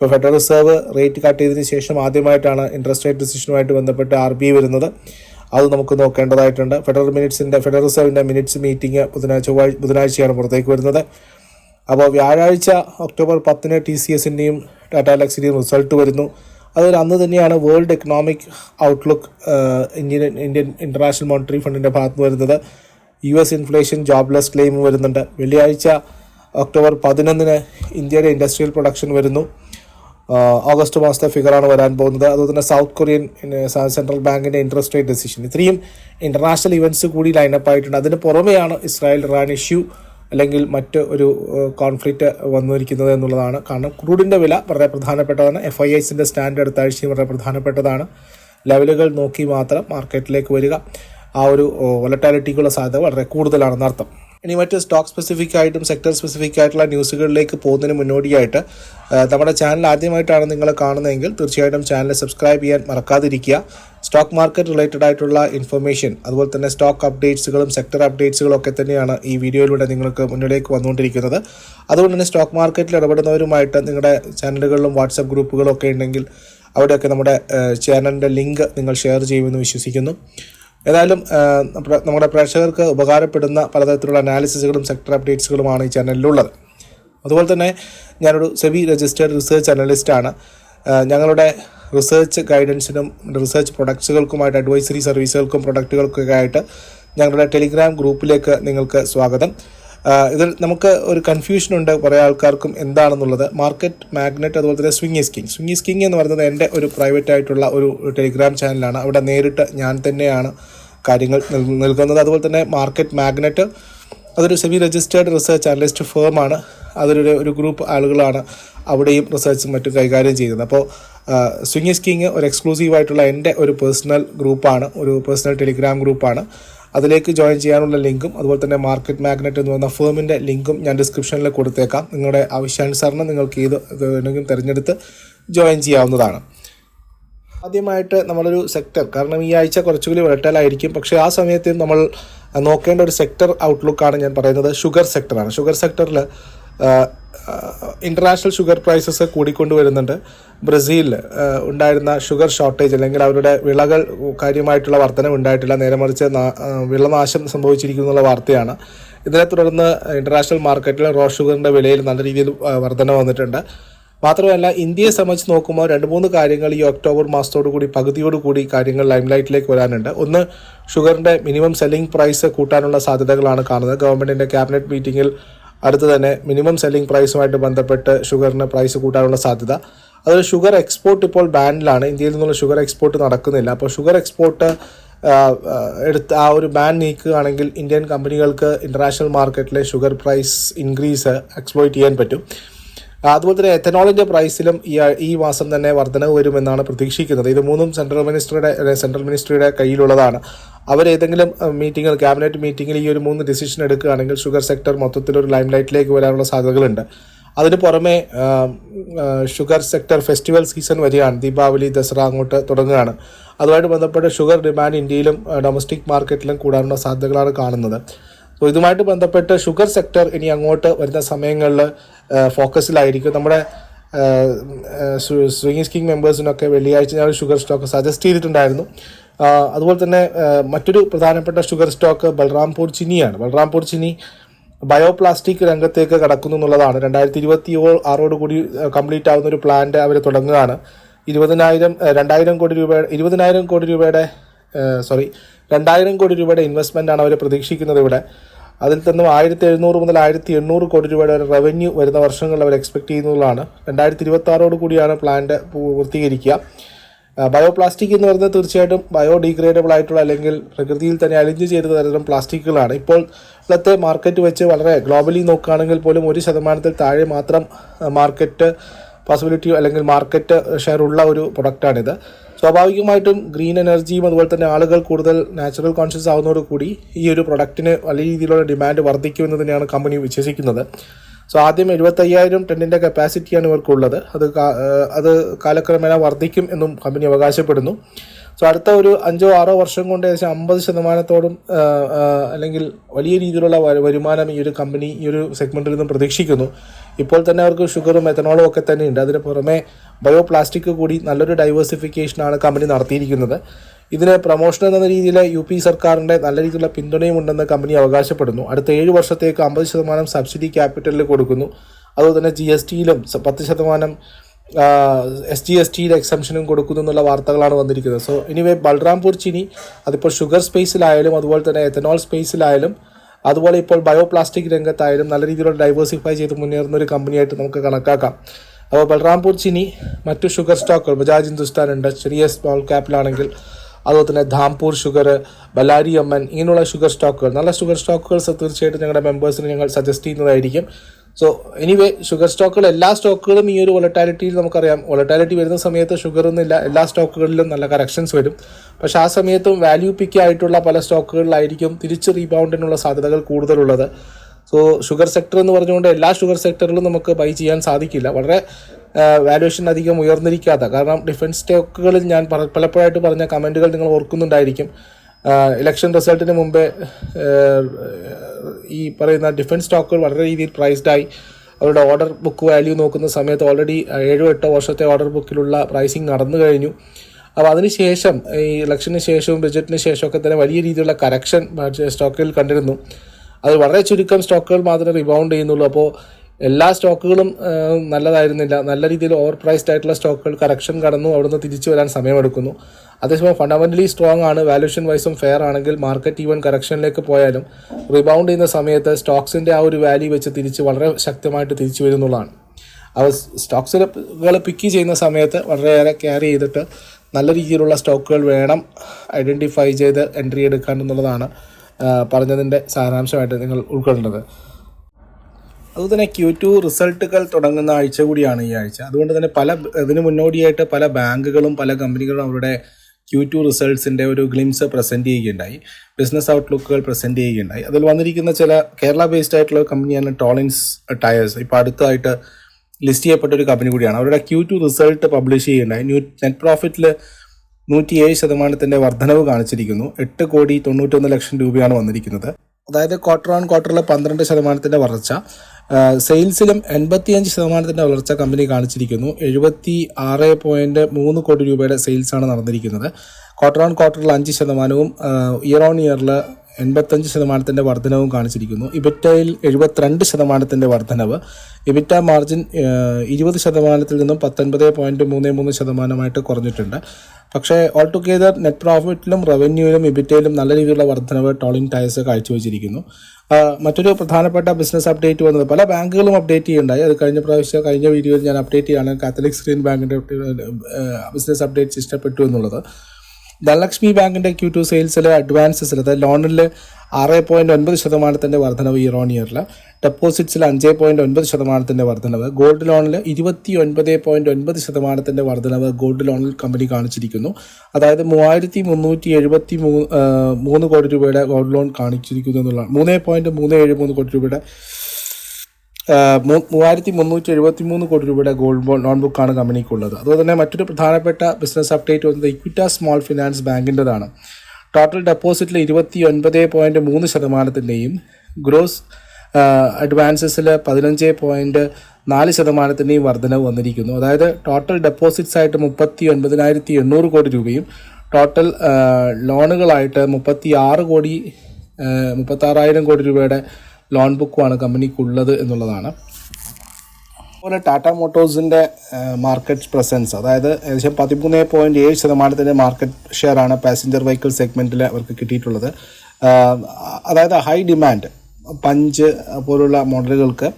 ഇപ്പോൾ ഫെഡറൽ റിസർവ് റേറ്റ് കട്ട് ചെയ്തതിന് ശേഷം ആദ്യമായിട്ടാണ് ഇൻട്രസ്റ്റ് റേറ്റ് ഡിസിഷനുമായിട്ട് ബന്ധപ്പെട്ട് ആർ ബി വരുന്നത്. അത് നമുക്ക് നോക്കേണ്ടതായിട്ടുണ്ട്. ഫെഡറൽ മിനിറ്റ്സിന്റെ ഫെഡറൽ റിസർവിന്റെ മിനിറ്റ്സ് മീറ്റിംഗ് ബുധനാഴ്ച ബുധനാഴ്ചയാണ് പുറത്തേക്ക് വരുന്നത്. അപ്പോൾ വ്യാഴാഴ്ച ഒക്ടോബർ പത്തിന് ടി സി എസിന്റെയും ടാറ്റ ലക്സിന്റെയും റിസൾട്ട് വരുന്നു. അതുപോലെ അന്ന് തന്നെയാണ് world economic outlook Indian Indian international monetary ഫണ്ടിന്റെ ഭാഗത്ത് വരുന്നത്. U S inflation jobless claim വരുന്നുണ്ട്. വെള്ളിയാഴ്ച ഒക്ടോബർ പതിനൊന്നിന് ഇന്ത്യയുടെ ഇൻഡസ്ട്രിയൽ പ്രൊഡക്ഷൻ വരുന്നു. ഓഗസ്റ്റ് മാസത്തെ ഫിഗറാണ് വരാൻ പോകുന്നത്. അതുപോലെ തന്നെ സൗത്ത് കൊറിയൻ സെൻട്രൽ ബാങ്കിന്റെ ഇൻട്രസ്റ്റ് റേറ്റ് ഡെസിഷൻ ഇത്രയും ഇന്റർനാഷണൽ ഇവന്റ്സ് കൂടി ലൈനപ്പ് ആയിട്ടുണ്ട്. അതിന് പുറമെയാണ് ഇസ്രായേൽ ഇറാൻ ഇഷ്യൂ അല്ലെങ്കിൽ മറ്റ് ഒരു കോൺഫ്ലിക്റ്റ് വന്നിരിക്കുന്നത് എന്നുള്ളതാണ്. കാരണം ക്രൂഡിന്റെ വില വളരെ പ്രധാനപ്പെട്ടതാണ്. എഫ് ഐ എസിന്റെ സ്റ്റാൻഡ് അടുത്ത ആഴ്ചയും വളരെ പ്രധാനപ്പെട്ടതാണ്. ലെവലുകൾ നോക്കി മാത്രം മാർക്കറ്റിലേക്ക് വരിക. ആ ഒരു വൊലറ്റാലിറ്റിക്കുള്ള സാധ്യത വളരെ കൂടുതലാണെന്ന് അർത്ഥം ഇനി മറ്റ് സ്റ്റോക്ക് സ്പെസിഫിക് ആയിട്ടും സെക്ടർ സ്പെസിഫിക് ആയിട്ടുള്ള ന്യൂസുകളിലേക്ക് പോകുന്നതിന് മുന്നോടിയായിട്ട് നമ്മുടെ ചാനൽ ആദ്യമായിട്ടാണ് നിങ്ങൾ കാണുന്നതെങ്കിൽ തീർച്ചയായിട്ടും ചാനൽ സബ്സ്ക്രൈബ് ചെയ്യാൻ മറക്കാതിരിക്കുക. സ്റ്റോക്ക് മാർക്കറ്റ് റിലേറ്റഡ് ആയിട്ടുള്ള ഇൻഫർമേഷൻ അതുപോലെ തന്നെ സ്റ്റോക്ക് അപ്ഡേറ്റ്സുകളും സെക്ടർ അപ്ഡേറ്റ്സുകളും ഒക്കെ തന്നെയാണ് ഈ വീഡിയോയിലൂടെ നിങ്ങൾക്ക് മുന്നിലേക്ക് വന്നുകൊണ്ടിരിക്കുന്നത്. അതുകൊണ്ട് തന്നെ സ്റ്റോക്ക് മാർക്കറ്റിൽ ഇടപെടുന്നവരുമായിട്ട് നിങ്ങളുടെ ചാനലുകളിലും വാട്സപ്പ് ഗ്രൂപ്പുകളും ഒക്കെ ഉണ്ടെങ്കിൽ അവിടെയൊക്കെ നമ്മുടെ ചാനലിന്റെ ലിങ്ക് നിങ്ങൾ ഷെയർ ചെയ്യുമെന്ന് വിശ്വസിക്കുന്നു. ഏതായാലും നമ്മുടെ പ്രേക്ഷകർക്ക് ഉപകാരപ്പെടുന്ന പലതരത്തിലുള്ള അനാലിസിസുകളും സെക്ടർ അപ്ഡേറ്റ്സുകളുമാണ് ഈ ചാനലിലുള്ളത് അതുപോലെ തന്നെ ഞാനൊരു സെബി രജിസ്റ്റേർഡ് റിസർച്ച് അനലിസ്റ്റാണ് ഞങ്ങളുടെ റിസേർച്ച് ഗൈഡൻസിനും റിസേർച്ച് പ്രൊഡക്ട്സുകൾക്കുമായിട്ട് അഡ്വൈസറി സർവീസുകൾക്കും പ്രൊഡക്റ്റുകൾക്കൊക്കെ ആയിട്ട് ഞങ്ങളുടെ ടെലിഗ്രാം ഗ്രൂപ്പിലേക്ക് നിങ്ങൾക്ക് സ്വാഗതം. ഇതിൽ നമുക്ക് ഒരു കൺഫ്യൂഷൻ ഉണ്ട് കുറേ ആൾക്കാർക്കും എന്താണെന്നുള്ളത്. മാർക്കറ്റ് മാഗ്നറ്റ് അതുപോലെ തന്നെ സ്വിംഗ് സ്കിങ് കിങ് എന്ന് പറയുന്നത് എന്റെ ഒരു പ്രൈവറ്റ് ആയിട്ടുള്ള ഒരു ടെലിഗ്രാം ചാനലാണ് അവിടെ നേരിട്ട് ഞാൻ തന്നെയാണ് കാര്യങ്ങൾ നൽ- നൽകുന്നത് അതുപോലെ തന്നെ മാർക്കറ്റ് മാഗ്നറ്റ് അതൊരു സെമി രജിസ്റ്റേർഡ് റിസർച്ച് അനലിസ്റ്റ് ഫേമാണ് അതിലൊരു ഒരു ഗ്രൂപ്പ് ആളുകളാണ് അവിടെയും റിസർച്ചും മറ്റും കൈകാര്യം ചെയ്യുന്നത്. അപ്പോൾ സ്വിംഗ് സ്കിങ് ഒരു എക്സ്ക്ലൂസീവായിട്ടുള്ള എന്റെ ഒരു പേഴ്സണൽ ഗ്രൂപ്പാണ് ഒരു പേഴ്സണൽ ടെലിഗ്രാം ഗ്രൂപ്പാണ് അതിലേക്ക് ജോയിൻ ചെയ്യാനുള്ള ലിങ്കും അതുപോലെ തന്നെ മാർക്കറ്റ് മാഗ്നറ്റ് എന്ന് പറയുന്ന ഫേമിന്റെ ലിങ്കും ഞാൻ ഡിസ്ക്രിപ്ഷനിൽ കൊടുത്തേക്കാം. നിങ്ങളുടെ ആവശ്യാനുസരണം നിങ്ങൾക്ക് ഇത് വേണമെങ്കിലും തിരഞ്ഞെടുത്ത് ജോയിൻ ചെയ്യാവുന്നതാണ്. ആദ്യമായിട്ട് നമ്മളൊരു സെക്ടർ കാരണം ഈ ആഴ്ച കുറച്ചുകൂടി വെട്ടലായിരിക്കും പക്ഷേ ആ സമയത്ത് നമ്മൾ നോക്കേണ്ട ഒരു സെക്ടർ ഔട്ട്ലുക്കാണ് ഞാൻ പറയുന്നത് ഷുഗർ സെക്ടറാണ് ഷുഗർ സെക്ടറിൽ ഇന്റർനാഷണൽ ഷുഗർ പ്രൈസസ് കൂടിക്കൊണ്ട് വരുന്നുണ്ട് ബ്രസീലിൽ ഉണ്ടായിരുന്ന ഷുഗർ ഷോർട്ടേജ് അല്ലെങ്കിൽ അവരുടെ വിളകൾ കാര്യമായിട്ടുള്ള വർധനം ഉണ്ടായിട്ടില്ല. നേരെ മറിച്ച് വിളനാശം സംഭവിച്ചിരിക്കുന്നു എന്നുള്ള വാർത്തയാണ്. ഇതിനെ തുടർന്ന് ഇന്റർനാഷണൽ മാർക്കറ്റിൽ റോ ഷുഗറിന്റെ വിലയിൽ നല്ല രീതിയിൽ വർധന വന്നിട്ടുണ്ട്. മാത്രമല്ല ഇന്ത്യയെ സംബന്ധിച്ച് നോക്കുമ്പോൾ രണ്ട് മൂന്ന് കാര്യങ്ങൾ ഈ ഒക്ടോബർ മാസത്തോടു കൂടി പകുതിയോടു കൂടി കാര്യങ്ങൾ ലൈംലൈറ്റിലേക്ക് വരാനുണ്ട്. ഒന്ന് ഷുഗറിന്റെ മിനിമം സെല്ലിംഗ് പ്രൈസ് കൂട്ടാനുള്ള സാധ്യതകളാണ് കാണുന്നത്. ഗവൺമെന്റിന്റെ ക്യാബിനറ്റ് മീറ്റിംഗിൽ അടുത്ത് തന്നെ മിനിമം സെല്ലിംഗ് പ്രൈസുമായിട്ട് ബന്ധപ്പെട്ട് ഷുഗറിന് പ്രൈസ് കൂട്ടാനുള്ള സാധ്യത. അതൊരു ഷുഗർ എക്സ്പോർട്ട് ഇപ്പോൾ ബാനിലാണ്. ഇന്ത്യയിൽ നിന്നുള്ള ഷുഗർ എക്സ്പോർട്ട് നടക്കുന്നില്ല. അപ്പോൾ ഷുഗർ എക്സ്പോർട്ട് എടുത്ത് ആ ഒരു ബാൻ നീക്കുകയാണെങ്കിൽ ഇന്ത്യൻ കമ്പനികൾക്ക് ഇന്റർനാഷണൽ മാർക്കറ്റിലെ ഷുഗർ പ്രൈസ് ഇൻക്രീസ് എക്സ്പ്ലോയിറ്റ് ചെയ്യാൻ പറ്റും. അതുപോലെ തന്നെ എത്തനോളിന്റെ പ്രൈസിലും ഈ ഈ മാസം തന്നെ വർധനവ് വരുമെന്നാണ് പ്രതീക്ഷിക്കുന്നത്. ഇത് മൂന്നും സെൻട്രൽ മിനിസ്റ്ററുടെ സെൻട്രൽ മിനിസ്റ്ററിയുടെ കയ്യിലുള്ളതാണ്. അവർ ഏതെങ്കിലും മീറ്റിംഗിൽ ക്യാബിനറ്റ് മീറ്റിങ്ങിൽ ഈ ഒരു മൂന്ന് ഡിസിഷൻ എടുക്കുകയാണെങ്കിൽ ഷുഗർ സെക്ടർ മൊത്തത്തിൽ ഒരു ലൈം ലൈറ്റിലേക്ക് വരാനുള്ള സാധ്യതകളുണ്ട്. അതിന് പുറമെ ഷുഗർ സെക്ടർ ഫെസ്റ്റിവൽ സീസൺ വരികയാണ്. ദീപാവലി ദസറ അങ്ങോട്ട് തുടങ്ങുകയാണ്. അതുമായിട്ട് ബന്ധപ്പെട്ട് ഷുഗർ ഡിമാൻഡ് ഇന്ത്യയിലും ഡൊമസ്റ്റിക് മാർക്കറ്റിലും കൂടാനുള്ള സാധ്യതകളാണ് കാണുന്നത്. സോ ഇതുമായിട്ട് ബന്ധപ്പെട്ട് ഷുഗർ സെക്ടർ ഇനി അങ്ങോട്ട് വരുന്ന സമയങ്ങളിൽ ഫോക്കസിലായിരിക്കും നമ്മുടെ സ്വിംഗ് കിങ് മെമ്പേഴ്സിനൊക്കെ വെള്ളിയാഴ്ച ഞാൻ ഷുഗർ സ്റ്റോക്ക് സജസ്റ്റ് ചെയ്തിട്ടുണ്ടായിരുന്നു. അതുപോലെ തന്നെ മറ്റൊരു പ്രധാനപ്പെട്ട sugar stock Balrampur Chini Balrampur Chini bioplastic രംഗത്തേക്ക് കടക്കുന്നു എന്നുള്ളതാണ്. രണ്ടായിരത്തി ഇരുപത്തി ആറോട് കൂടി കംപ്ലീറ്റ് ആവുന്ന ഒരു പ്ലാന്റ് അവർ തുടങ്ങുകയാണ്. ഇരുപതിനായിരം രണ്ടായിരം കോടി രൂപ ഇരുപതിനായിരം കോടി രൂപയുടെ സോറി രണ്ടായിരം കോടി രൂപയുടെ ഇൻവെസ്റ്റ്മെന്റാണ് അവർ പ്രതീക്ഷിക്കുന്നത് ഇവിടെ. അതിൽ നിന്നും ആയിരത്തി എഴുന്നൂറ് മുതൽ ആയിരത്തി എണ്ണൂറ് കോടി രൂപയുടെ ഒരു റവന്യൂ വരുന്ന വർഷങ്ങളിൽ അവർ എക്സ്പെക്ട് ചെയ്യുന്നതാണ് രണ്ടായിരത്തി ഇരുപത്തി ആറോട് കൂടിയാണ് പ്ലാന്റ് പൂർത്തീകരിക്കുക ബയോപ്ലാസ്റ്റിക് എന്ന് പറയുന്നത് തീർച്ചയായിട്ടും ബയോഡിഗ്രേഡബിൾ ആയിട്ടുള്ള അല്ലെങ്കിൽ പ്രകൃതിയിൽ തന്നെ അലിഞ്ഞു ചേരുന്ന തരം പ്ലാസ്റ്റിക്കുകളാണ് ഇപ്പോൾ ഇന്നത്തെ മാർക്കറ്റ് വെച്ച് വളരെ ഗ്ലോബലി നോക്കുകയാണെങ്കിൽ പോലും ഒരു ശതമാനത്തിൽ താഴെ മാത്രം മാർക്കറ്റ് പോസിബിലിറ്റി അല്ലെങ്കിൽ മാർക്കറ്റ് ഷെയർ ഉള്ള ഒരു പ്രൊഡക്റ്റാണിത് സ്വാഭാവികമായിട്ടും ഗ്രീൻ എനർജിയും അതുപോലെ തന്നെ ആളുകൾ കൂടുതൽ നാച്ചുറൽ കോൺഷ്യസ് ആവുന്നതോടുകൂടി ഈ ഒരു പ്രൊഡക്റ്റിന് വലിയ രീതിയിലുള്ള ഡിമാൻഡ് വർദ്ധിക്കുമെന്ന് തന്നെയാണ് കമ്പനി വിശ്വസിക്കുന്നത്. സോ ആദ്യം എഴുപത്തയ്യായിരം ടണ്ണിന്റെ കപ്പാസിറ്റിയാണ് ഇവർക്കുള്ളത്. അത് അത് കാലക്രമേണ വർദ്ധിക്കും എന്നും കമ്പനി അവകാശപ്പെടുന്നു. സോ അടുത്ത ഒരു അഞ്ചോ ആറോ വർഷം കൊണ്ട് ഏകദേശം അമ്പത് ഏഹ്, അല്ലെങ്കിൽ വലിയ രീതിയിലുള്ള വരുമാനം ഈ ഒരു കമ്പനി ഈ ഒരു സെഗ്മെന്റിൽ നിന്നും പ്രതീക്ഷിക്കുന്നു. ഇപ്പോൾ തന്നെ അവർക്ക് ഷുഗറും എത്തനോളും ഒക്കെ തന്നെ ഉണ്ട്. അതിന് പുറമെ ബയോ പ്ലാസ്റ്റിക് കൂടി നല്ലൊരു ഡൈവേഴ്സിഫിക്കേഷനാണ് കമ്പനി നടത്തിയിരിക്കുന്നത്. ഇതിന് പ്രൊമോഷൻ എന്ന രീതിയിൽ യു പി സർക്കാരിന്റെ നല്ല രീതിയിലുള്ള പിന്തുണയും ഉണ്ടെന്ന് കമ്പനി അവകാശപ്പെടുന്നു. അടുത്ത ഏഴ് വർഷത്തേക്ക് അമ്പത് ശതമാനം സബ്സിഡി ക്യാപിറ്റലിൽ കൊടുക്കുന്നു. അതുപോലെ തന്നെ ജി എസ് ടിയിലും പത്ത് ശതമാനം എസ് ജി എസ് ടിയുടെ എക്സംഷനും കൊടുക്കുന്നു എന്നുള്ള വാർത്തകളാണ് വന്നിരിക്കുന്നത്. സോ എനിവേ ബൽറാംപൂർ ചിനി അതിപ്പോൾ ഷുഗർ സ്പേസിലായാലും അതുപോലെ തന്നെ എത്തനോൾ സ്പേസിലായാലും അതുപോലെ ഇപ്പോൾ ബയോപ്ലാസ്റ്റിക് രംഗത്തായാലും നല്ല രീതിയിലുള്ള ഡൈവേഴ്സിഫൈ ചെയ്ത് മുന്നേറുന്ന ഒരു കമ്പനിയായിട്ട് നമുക്ക് കണക്കാക്കാം. അപ്പോൾ ബൽറാംപൂർ ചിനി മറ്റു ഷുഗർ സ്റ്റോക്കുകൾ ബജാജ് ഹിന്ദുസ്ഥാൻ ഉണ്ട് ചെറിയ സ്മോൾ ക്യാപ്പിലാണെങ്കിൽ അതുപോലെ തന്നെ ധാംപൂർ ഷുഗർ ബലാരി അമ്മൻ ഇങ്ങനെയുള്ള ഷുഗർ സ്റ്റോക്കുകൾ നല്ല ഷുഗർ സ്റ്റോക്കുകൾ തീർച്ചയായിട്ടും ഞങ്ങളുടെ മെമ്പേഴ്സിന് ഞങ്ങൾ സജസ്റ്റ് ചെയ്യുന്നതായിരിക്കും. സോ എനിവേ ഷുഗർ സ്റ്റോക്കുകൾ എല്ലാ സ്റ്റോക്കുകളും ഈ ഒരു വൊളറ്റാലിറ്റിയിൽ നമുക്കറിയാം. വൊളറ്റാലിറ്റി വരുന്ന സമയത്ത് ഷുഗർ ഒന്നുമില്ല എല്ലാ സ്റ്റോക്കുകളിലും നല്ല കറക്ഷൻസ് വരും. പക്ഷെ ആ സമയത്തും വാല്യൂ പിക്ക് ആയിട്ടുള്ള പല സ്റ്റോക്കുകളിലായിരിക്കും തിരിച്ച് റീബൗണ്ടിനുള്ള സാധ്യതകൾ കൂടുതലുള്ളത്. സോ ഷുഗർ സെക്ടർ എന്ന് പറഞ്ഞുകൊണ്ട് എല്ലാ ഷുഗർ സെക്ടറിലും നമുക്ക് ബൈ ചെയ്യാൻ സാധിക്കില്ല. വളരെ വാല്യുവേഷൻ അധികം ഉയർന്നിരിക്കാത്ത. കാരണം ഡിഫൻസ് സ്റ്റോക്കുകളിൽ ഞാൻ പലപ്പോഴായിട്ട് പറഞ്ഞ കമന്റുകൾ നിങ്ങൾ ഓർക്കുന്നുണ്ടായിരിക്കും. ഇലക്ഷൻ റിസൾട്ടിന് മുമ്പേ ഈ പറയുന്ന ഡിഫൻസ് സ്റ്റോക്കുകൾ വളരെ രീതിയിൽ പ്രൈസ്ഡായി അവരുടെ ഓർഡർ ബുക്ക് വാല്യൂ നോക്കുന്ന സമയത്ത് ഓൾറെഡി ഏഴോ എട്ടോ വർഷത്തെ ഓർഡർ ബുക്കിലുള്ള പ്രൈസിങ് നടന്നു കഴിഞ്ഞു. അപ്പോൾ അതിനുശേഷം ഈ ഇലക്ഷന് ശേഷവും ബജറ്റിന് ശേഷമൊക്കെ തന്നെ വലിയ രീതിയിലുള്ള കറക്ഷൻ സ്റ്റോക്കിൽ കണ്ടിരുന്നു. അത് വളരെ ചുരുക്കം സ്റ്റോക്കുകൾ മാത്രമേ റിബൗണ്ട് ചെയ്യുന്നുള്ളൂ. അപ്പോൾ എല്ലാ സ്റ്റോക്കുകളും നല്ലതായിരുന്നില്ല. നല്ല രീതിയിൽ ഓവർ പ്രൈസ്ഡ് ആയിട്ടുള്ള സ്റ്റോക്കുകൾ കറക്ഷൻ കടന്നു അവിടുന്ന് തിരിച്ചു വരാൻ സമയമെടുക്കുന്നു. അതേസമയം ഫണ്ടമെന്റലി സ്ട്രോങ് ആണ് വാല്യൂഷൻ വൈസും ഫെയർ ആണെങ്കിൽ മാർക്കറ്റ് ഈവൻ കറക്ഷനിലേക്ക് പോയാലും റിബൗണ്ട് ചെയ്യുന്ന സമയത്ത് സ്റ്റോക്സിന്റെ ആ ഒരു വാല്യൂ വെച്ച് തിരിച്ച് വളരെ ശക്തമായിട്ട് തിരിച്ചു വരുന്നുള്ളതാണ് അവ സ്റ്റോക്സുകൾ പിക്ക് ചെയ്യുന്ന സമയത്ത് വളരെയേറെ കെയർ ചെയ്തിട്ട് നല്ല രീതിയിലുള്ള സ്റ്റോക്കുകൾ വേണം ഐഡന്റിഫൈ ചെയ്ത് എൻട്രി എടുക്കാൻ എന്നുള്ളതാണ് പറഞ്ഞതിന്റെ സാരാംശമായിട്ട് നിങ്ങൾ ഉൾക്കൊള്ളേണ്ടത് അതുപോലെ തന്നെ ക്യൂ ടു റിസൾട്ടുകൾ തുടങ്ങുന്ന ആഴ്ച കൂടിയാണ് ഈ ആഴ്ച. അതുകൊണ്ട് തന്നെ പല ഇതിന് മുന്നോടിയായിട്ട് പല ബാങ്കുകളും പല കമ്പനികളും അവരുടെ ക്യൂ ടു റിസൾട്ട്സിന്റെ ഒരു ഗ്ലിംസ് പ്രസന്റ് ചെയ്യുകയുണ്ടായി. ബിസിനസ് ഔട്ട്ലുക്കുകൾ പ്രസന്റ് ചെയ്യുകയുണ്ടായി. അതിൽ വന്നിരിക്കുന്ന ചില കേരള ബേസ്ഡ് ആയിട്ടുള്ള കമ്പനിയാണ് ടോളിൻസ് ടയേഴ്സ് ഇപ്പോൾ അടുത്തായിട്ട് ലിസ്റ്റ് ചെയ്യപ്പെട്ട ഒരു കമ്പനി കൂടിയാണ്. അവരുടെ ക്യൂ ടു റിസൾട്ട് പബ്ലിഷ് ചെയ്യുകയുണ്ടായി. ന്യൂ നെറ്റ് പ്രോഫിറ്റിൽ നൂറ്റിയേഴ് ശതമാനത്തിന്റെ വർധനവ് കാണിച്ചിരിക്കുന്നു. എട്ട് കോടി തൊണ്ണൂറ്റൊന്ന് ലക്ഷം രൂപയാണ് വന്നിരിക്കുന്നത്. അതായത് ക്വാർട്ടർ ഓൺ ക്വാർട്ടറിൽ പന്ത്രണ്ട് ശതമാനത്തിന്റെ വളർച്ച. സെയിൽസിലും എൺപത്തിയഞ്ച് ശതമാനത്തിന്റെ വളർച്ച കമ്പനി കാണിച്ചിരിക്കുന്നു. എഴുപത്തി ആറ് പോയിന്റ് മൂന്ന് കോടി രൂപയുടെ സെയിൽസാണ് നടന്നിരിക്കുന്നത്. ക്വാർട്ടർ ഓൺ ക്വാർട്ടറിൽ അഞ്ച് ശതമാനവും ഇയർ ഓൺ ഇയറിൽ എൺപത്തഞ്ച് ശതമാനത്തിന്റെ വർധനവും കാണിച്ചിരിക്കുന്നു. ഇബിറ്റയിൽ എഴുപത്തിരണ്ട് ശതമാനത്തിന്റെ വർധനവ്. ഇബിറ്റ മാർജിൻ ഇരുപത് ശതമാനത്തിൽ നിന്നും പത്തൊൻപത് പോയിന്റ് മൂന്ന് മൂന്ന് ശതമാനമായിട്ട് കുറഞ്ഞിട്ടുണ്ട്. പക്ഷേ ഓൾ ടുഗെദർ നെറ്റ് പ്രോഫിറ്റിലും റവന്യൂവിലും ഇബിറ്റയിലും നല്ല രീതിയിലുള്ള വർധനവ് ടോളിംഗ് ടയർസ് കാഴ്ചവെച്ചിരിക്കുന്നു. മറ്റൊരു പ്രധാനപ്പെട്ട ബിസിനസ് അപ്ഡേറ്റ് വന്നത് പല ബാങ്കുകളും അപ്ഡേറ്റ് ചെയ്യുണ്ടായി. അത് കഴിഞ്ഞ പ്രാവശ്യം കഴിഞ്ഞ വീഡിയോയിൽ ഞാൻ അപ്ഡേറ്റ് ചെയ്യാണ്. കാത്തലിക് സ്ക്രീൻ ബാങ്കിന്റെ ബിസിനസ് അപ്ഡേറ്റ്സ് ഇഷ്ടപ്പെട്ടു എന്നുള്ളത്. ധനലക്ഷ്മി ബാങ്കിന്റെ ക്യൂ ടു സെയിൽസിൽ അഡ്വാൻസസിൽ അതായത് ലോണിൽ ആറ് പോയിന്റ് ഒൻപത് ശതമാനത്തിന്റെ വർധനവ് ഇയർ ഓൺ ഇയറിൽ ഡെപ്പോസിറ്റ്സിൽ അഞ്ച് പോയിന്റ് ഒൻപത് ശതമാനത്തിന്റെ വർധനവ്. ഗോൾഡ് ലോണിൽ ഇരുപത്തി ഒൻപത് പോയിന്റ് ഒൻപത് ശതമാനത്തിന്റെ വർധനവ് ഗോൾഡ് ലോണിൽ കമ്പനി കാണിച്ചിരിക്കുന്നു. അതായത് മൂവായിരത്തി മുന്നൂറ്റി എഴുപത്തി മൂന്ന് മൂന്ന് കോടി രൂപയുടെ ഗോൾഡ് ലോൺ കാണിച്ചിരിക്കുന്നു എന്നുള്ളതാണ് മൂന്ന് പോയിന്റ് മൂന്ന് ഏഴ് മൂന്ന് കോടി രൂപയുടെ മൂവായിരത്തി മുന്നൂറ്റി എഴുപത്തി മൂന്ന് കോടി രൂപയുടെ ഗോൾഡ് ബോണ്ട് നോൺ ബുക്കാണ് കമ്പനിക്കുള്ളത്. അതുപോലെ തന്നെ മറ്റൊരു പ്രധാനപ്പെട്ട ബിസിനസ് അപ്ഡേറ്റ് വന്നത് ഇക്വിറ്റ സ്മോൾ ഫിനാൻസ് ബാങ്കിന്റെതാണ് ടോട്ടൽ ഡെപ്പോസിറ്റിൽ ഇരുപത്തി ഒൻപത് പോയിന്റ് മൂന്ന് ശതമാനത്തിന്റെയും ഗ്രോസ് അഡ്വാൻസസിൽ പതിനഞ്ച് പോയിന്റ് നാല് ശതമാനത്തിന്റെയും വർധനവ് വന്നിരിക്കുന്നു. അതായത് ടോട്ടൽ ഡെപ്പോസിറ്റ്സ് ആയിട്ട് മുപ്പത്തി ഒൻപതിനായിരത്തി എണ്ണൂറ് കോടി രൂപയും ടോട്ടൽ ലോണുകളായിട്ട് മുപ്പത്തി ആറ് കോടി മുപ്പത്താറായിരം കോടി രൂപയുടെ ലോൺ ബുക്കുമാണ് കമ്പനിക്കുള്ളത് എന്നുള്ളതാണ്. അതുപോലെ ടാറ്റ മോട്ടോഴ്സിന്റെ മാർക്കറ്റ് പ്രസൻസ് അതായത് ഏകദേശം പതിമൂന്ന് പോയിന്റ് ഏഴ് ശതമാനത്തിന്റെ മാർക്കറ്റ് ഷെയറാണ് പാസഞ്ചർ വെഹിക്കിൾ സെഗ്മെന്റിൽ അവർക്ക് കിട്ടിയിട്ടുള്ളത്. അതായത് ഹൈ ഡിമാൻഡ് പഞ്ച് പോലുള്ള മോഡലുകൾക്ക്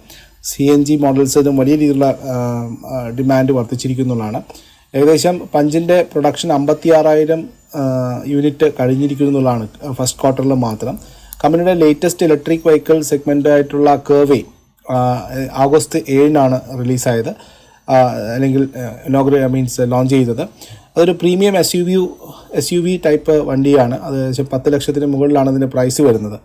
സി എൻ ജി മോഡൽസിനും വലിയ രീതിയിലുള്ള ഡിമാൻഡ് വർദ്ധിച്ചിരിക്കുന്നുള്ളതാണ്. ഏകദേശം പഞ്ചിന്റെ പ്രൊഡക്ഷൻ അമ്പത്തി ആറായിരം യൂണിറ്റ് കഴിഞ്ഞിരിക്കുന്നുള്ളതാണ് ഫസ്റ്റ് ക്വാർട്ടറിൽ മാത്രം. കമ്പനിയുടെ ലേറ്റസ്റ്റ് ഇലക്ട്രിക് വെഹിക്കിൾ സെഗ്മെന്റ് ആയിട്ടുള്ള കേവേ ആഗസ്റ്റ് ഏഴിനാണ് റിലീസായത് അല്ലെങ്കിൽ നോഗ്ര മീൻസ് ലോഞ്ച് ചെയ്തത്. അതൊരു premium S U V S U V type വണ്ടിയാണ്. അത് ഏകദേശം പത്ത് ലക്ഷത്തിന് മുകളിലാണ് അതിന്റെ പ്രൈസ് വരുന്നത്.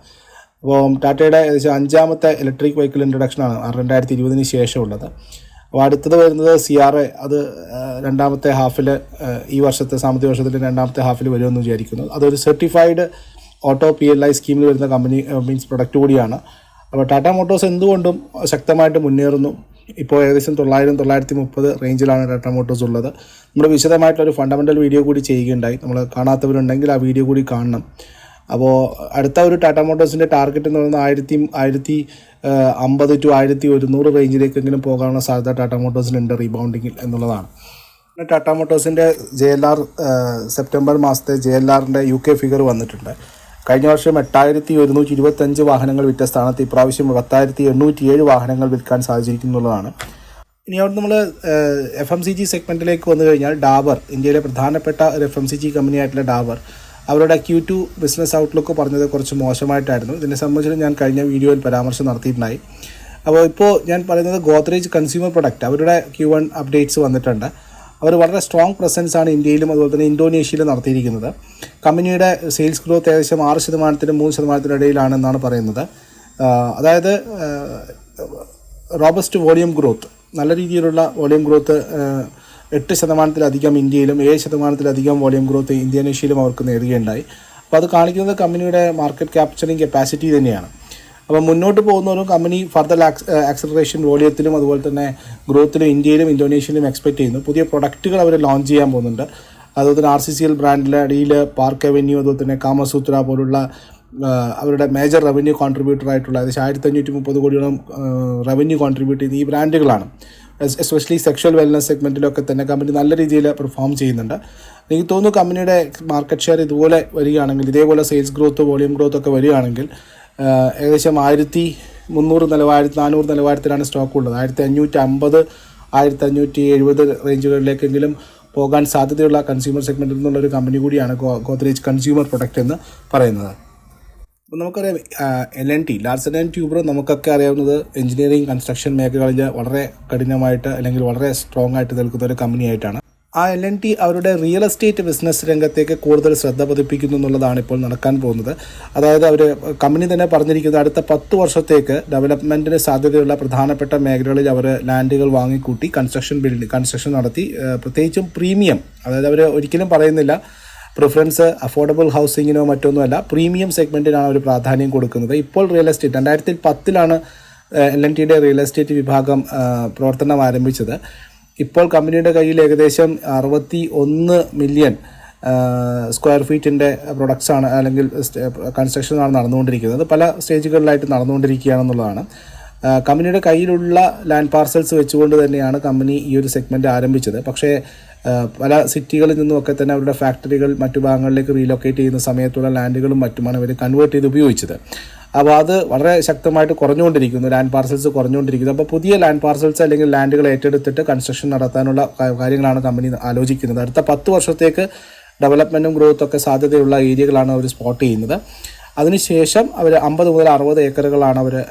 അപ്പോൾ ടാറ്റയുടെ ഏകദേശം അഞ്ചാമത്തെ ഇലക്ട്രിക് വെഹിക്കിൾ ഇൻട്രൊഡക്ഷനാണ് രണ്ടായിരത്തി ഇരുപതിന് ശേഷമുള്ളത്. അപ്പോൾ അടുത്തത് വരുന്നത് സി ആർ എ അത് രണ്ടാമത്തെ ഹാഫിൽ ഈ വർഷത്തെ സാമ്പത്തിക വർഷത്തിന്റെ രണ്ടാമത്തെ ഹാഫിൽ വരുമെന്ന് വിചാരിക്കുന്നു. അതൊരു certified auto P L I സ്കീമിൽ വരുന്ന കമ്പനി മീൻസ് പ്രൊഡക്റ്റ് കൂടിയാണ്. അപ്പോൾ ടാറ്റ മോട്ടോഴ്സ് എന്തുകൊണ്ടും ശക്തമായിട്ട് മുന്നേറുന്നു. ഇപ്പോൾ ഏകദേശം തൊള്ളായിരം തൊള്ളായിരത്തി മുപ്പത് റേഞ്ചിലാണ് ടാറ്റ മോട്ടോഴ്സ് ഉള്ളത്. നമ്മൾ വിശദമായിട്ടൊരു ഫണ്ടമെന്റൽ വീഡിയോ കൂടി ചെയ്യുകയുണ്ടായി. നമ്മൾ കാണാത്തവരുണ്ടെങ്കിൽ ആ വീഡിയോ കൂടി കാണണം. അപ്പോൾ അടുത്ത ഒരു ടാറ്റ മോട്ടോഴ്സിന്റെ ടാർഗറ്റ് എന്ന് പറയുന്നത് ആയിരത്തി ആയിരത്തി അമ്പത് ടു ആയിരത്തി ഒരുന്നൂറ് റേഞ്ചിലേക്കെങ്കിലും പോകാനുള്ള സാധ്യത ടാറ്റ മോട്ടോഴ്സിനുണ്ട് റീബൗണ്ടിങ്ങിൽ എന്നുള്ളതാണ്. ടാറ്റ മോട്ടോഴ്സിന്റെ ജെ എൽ ആർ സെപ്റ്റംബർ മാസത്തെ ജെ എൽ ആറിന്റെ യു കെ ഫിഗർ വന്നിട്ടുണ്ട്. കഴിഞ്ഞ വർഷം എട്ടായിരത്തി ഒരുന്നൂറ്റി ഇരുപത്തഞ്ച് വാഹനങ്ങൾ വിറ്റ സ്ഥാനത്ത് ഇപ്രാവശ്യം പത്തായിരത്തി എണ്ണൂറ്റി ഏഴ് വാഹനങ്ങൾ വിൽക്കാൻ സാധിച്ചിരിക്കുന്നുള്ളതാണ് ഇനി അവിടെ നമ്മൾ എഫ് എം സി ജി സെഗ്മെന്റിലേക്ക് വന്നു കഴിഞ്ഞാൽ ഡാബർ ഇന്ത്യയിലെ പ്രധാനപ്പെട്ട ഒരു എഫ് എം സി ജി കമ്പനിയായിട്ടുള്ള ഡാബർ. അവരുടെ ക്യൂ ടു ബിസിനസ് ഔട്ട്ലുക്ക് പറഞ്ഞത് കുറച്ച് മോശമായിട്ടായിരുന്നു. ഇതിനെ സംബന്ധിച്ച് ഞാൻ കഴിഞ്ഞ വീഡിയോയിൽ പരാമർശം നടത്തിയിട്ടുണ്ടായി. അപ്പോൾ ഇപ്പോൾ ഞാൻ പറയുന്നത് ഗോദ്രേജ് കൺസ്യൂമർ പ്രൊഡക്റ്റ് അവരുടെ ക്യൂ വൺ അപ്ഡേറ്റ്സ് വന്നിട്ടുണ്ട്. അവർ വളരെ സ്ട്രോങ് പ്രസൻസ് ആണ് ഇന്ത്യയിലും അതുപോലെ തന്നെ ഇന്തോനേഷ്യയിലും നടത്തിയിരിക്കുന്നത്. കമ്പനിയുടെ സെയിൽസ് ഗ്രോത്ത് ഏകദേശം ആറ് ശതമാനത്തിനും മൂന്ന് ശതമാനത്തിനും ഇടയിലാണെന്നാണ് പറയുന്നത്. അതായത് റോബസ്റ്റ് വോളിയം ഗ്രോത്ത് നല്ല രീതിയിലുള്ള വോളിയം ഗ്രോത്ത് എട്ട് ശതമാനത്തിലധികം ഇന്ത്യയിലും ഏഴ് ശതമാനത്തിലധികം വോളിയം ഗ്രോത്ത് ഇന്തോനേഷ്യയിലും അവർക്ക് നേടുകയുണ്ടായി അപ്പോൾ അത് കാണിക്കുന്നത് കമ്പനിയുടെ മാർക്കറ്റ് ക്യാപ്ചറിങ് കപ്പാസിറ്റി തന്നെയാണ്. അപ്പോൾ മുന്നോട്ട് പോകുന്നവരും കമ്പനി ഫർദർ ആക്സലറേഷൻ വോളിയത്തിലും അതുപോലെ തന്നെ ഗ്രോത്തിലും ഇന്ത്യയിലും ഇന്തോനേഷ്യയിലും എക്സ്പെക്ട് ചെയ്യുന്നു. പുതിയ പ്രൊഡക്റ്റുകൾ അവർ ലോഞ്ച് ചെയ്യാൻ പോകുന്നുണ്ട്. അതുപോലെ തന്നെ ആർ സി സി എൽ ബ്രാൻഡിലെ അടിയിൽ പാർക്ക് അവന്യൂ അതുപോലെ തന്നെ കാമസൂത്ര പോലുള്ള അവരുടെ മേജർ റവന്യൂ കോൺട്രിബ്യൂട്ടർ ആയിട്ടുള്ള ഏകദേശം ആയിരത്തി അഞ്ഞൂറ്റി മുപ്പത് കോടിയോളം റവന്യൂ കോൺട്രിബ്യൂട്ട് ചെയ്യുന്ന ഈ ബ്രാൻഡുകളാണ് എസ്പെഷ്യലി സെക്ഷൽ വെൽനസ് സെഗ്മെന്റിലൊക്കെ തന്നെ കമ്പനി നല്ല രീതിയിൽ പെർഫോം ചെയ്യുന്നുണ്ട്. എനിക്ക് തോന്നുന്നു കമ്പനിയുടെ മാർക്കറ്റ് ഷെയർ ഇതുപോലെ വരികയാണെങ്കിൽ ഇതേപോലെ സെയിൽസ് ഗ്രോത്ത് വോളിയം ഗ്രോത്ത് ഒക്കെ വരികയാണെങ്കിൽ ഏകദേശം ആയിരത്തി മുന്നൂറ് നിലവാര ആയിരത്തി നാനൂറ് നിലവാരത്തിലാണ് സ്റ്റോക്ക് ഉള്ളത്. ആയിരത്തി അഞ്ഞൂറ്റി അമ്പത് ആയിരത്തി അഞ്ഞൂറ്റി എഴുപത് റേഞ്ചുകളിലേക്കെങ്കിലും പോകാൻ സാധ്യതയുള്ള കൺസ്യൂമർ സെഗ്മെന്റിൽ നിന്നുള്ള ഒരു കമ്പനി കൂടിയാണ് ഗോദ്രേജ് കൺസ്യൂമർ പ്രൊഡക്റ്റ് എന്ന് പറയുന്നത്. അപ്പോൾ നമുക്കറിയാം L N T Larsen and Toubro നമുക്കൊക്കെ അറിയാവുന്നത് എഞ്ചിനീയറിംഗ് കൺസ്ട്രക്ഷൻ മേഖലകളിൽ വളരെ കഠിനമായിട്ട് അല്ലെങ്കിൽ വളരെ സ്ട്രോങ് ആയിട്ട് നിൽക്കുന്ന ഒരു കമ്പനിയായിട്ടാണ് ആ എൽ എൻ ടി അവരുടെ റിയൽ എസ്റ്റേറ്റ് ബിസിനസ് രംഗത്തേക്ക് കൂടുതൽ ശ്രദ്ധ പതിപ്പിക്കുന്നു എന്നുള്ളതാണ് ഇപ്പോൾ നടക്കാൻ പോകുന്നത്. അതായത് അവർ കമ്പനി തന്നെ പറഞ്ഞിരിക്കുന്നത് അടുത്ത പത്ത് വർഷത്തേക്ക് ഡെവലപ്മെന്റിന് സാധ്യതയുള്ള പ്രധാനപ്പെട്ട മേഖലകളിൽ അവർ ലാൻഡുകൾ വാങ്ങിക്കൂട്ടി കൺസ്ട്രക്ഷൻ ബിൽഡിംഗ് കൺസ്ട്രക്ഷൻ നടത്തി പ്രത്യേകിച്ചും പ്രീമിയം അതായത് അവർ ഒരിക്കലും പറയുന്നില്ല പ്രിഫറൻസ് അഫോർഡബിൾ ഹൗസിങ്ങിനോ മറ്റൊന്നുമല്ല പ്രീമിയം സെഗ്മെന്റിനാണ് അവർ പ്രാധാന്യം കൊടുക്കുന്നത്. ഇപ്പോൾ റിയൽ എസ്റ്റേറ്റ് രണ്ടായിരത്തി പത്തിലാണ് എൽ എൻ ടിയുടെ റിയൽ എസ്റ്റേറ്റ് വിഭാഗം പ്രവർത്തനം ആരംഭിച്ചത്. ഇപ്പോൾ കമ്പനിയുടെ കയ്യിൽ ഏകദേശം അറുപത്തി ഒന്ന് മില്യൺ സ്ക്വയർ ഫീറ്റിന്റെ പ്രൊഡക്ട്സ് ആണ് അല്ലെങ്കിൽ കൺസ്ട്രക്ഷനാണ് നടന്നുകൊണ്ടിരിക്കുന്നത്. പല സ്റ്റേജുകളിലായിട്ട് നടന്നുകൊണ്ടിരിക്കുകയാണെന്നുള്ളതാണ്. കമ്പനിയുടെ കയ്യിലുള്ള ലാൻഡ് പാർസൽസ് വെച്ചുകൊണ്ട് തന്നെയാണ് കമ്പനി ഈ ഒരു സെഗ്മെന്റ് ആരംഭിച്ചത്. പക്ഷേ പല സിറ്റികളിൽ നിന്നുമൊക്കെ തന്നെ അവരുടെ ഫാക്ടറികൾ മറ്റു ഭാഗങ്ങളിലേക്ക് റീലൊക്കേറ്റ് ചെയ്യുന്ന സമയത്തുള്ള ലാൻഡുകളും മറ്റുമാണ് ഇവർ കൺവേർട്ട് ചെയ്ത് ഉപയോഗിച്ചത്. അപ്പോൾ അത് വളരെ ശക്തമായിട്ട് കുറഞ്ഞുകൊണ്ടിരിക്കുന്നു. Land parcels കുറഞ്ഞുകൊണ്ടിരിക്കുന്നു. അപ്പോൾ പുതിയ ലാൻഡ് പാർസൽസ് അല്ലെങ്കിൽ ലാൻഡുകൾ ഏറ്റെടുത്തിട്ട് കൺസ്ട്രക്ഷൻ നടത്താനുള്ള കാര്യങ്ങളാണ് കമ്പനി ആലോചിക്കുന്നത്. അടുത്ത പത്ത് വർഷത്തേക്ക് ഡെവലപ്മെന്റും ഗ്രോത്തും ഒക്കെ സാധ്യതയുള്ള ഏരിയകളാണ് അവർ സ്പോട്ട് ചെയ്യുന്നത്. അതിനുശേഷം അവർ അമ്പത് മുതൽ അറുപത് ഏക്കറുകളാണ് അവർ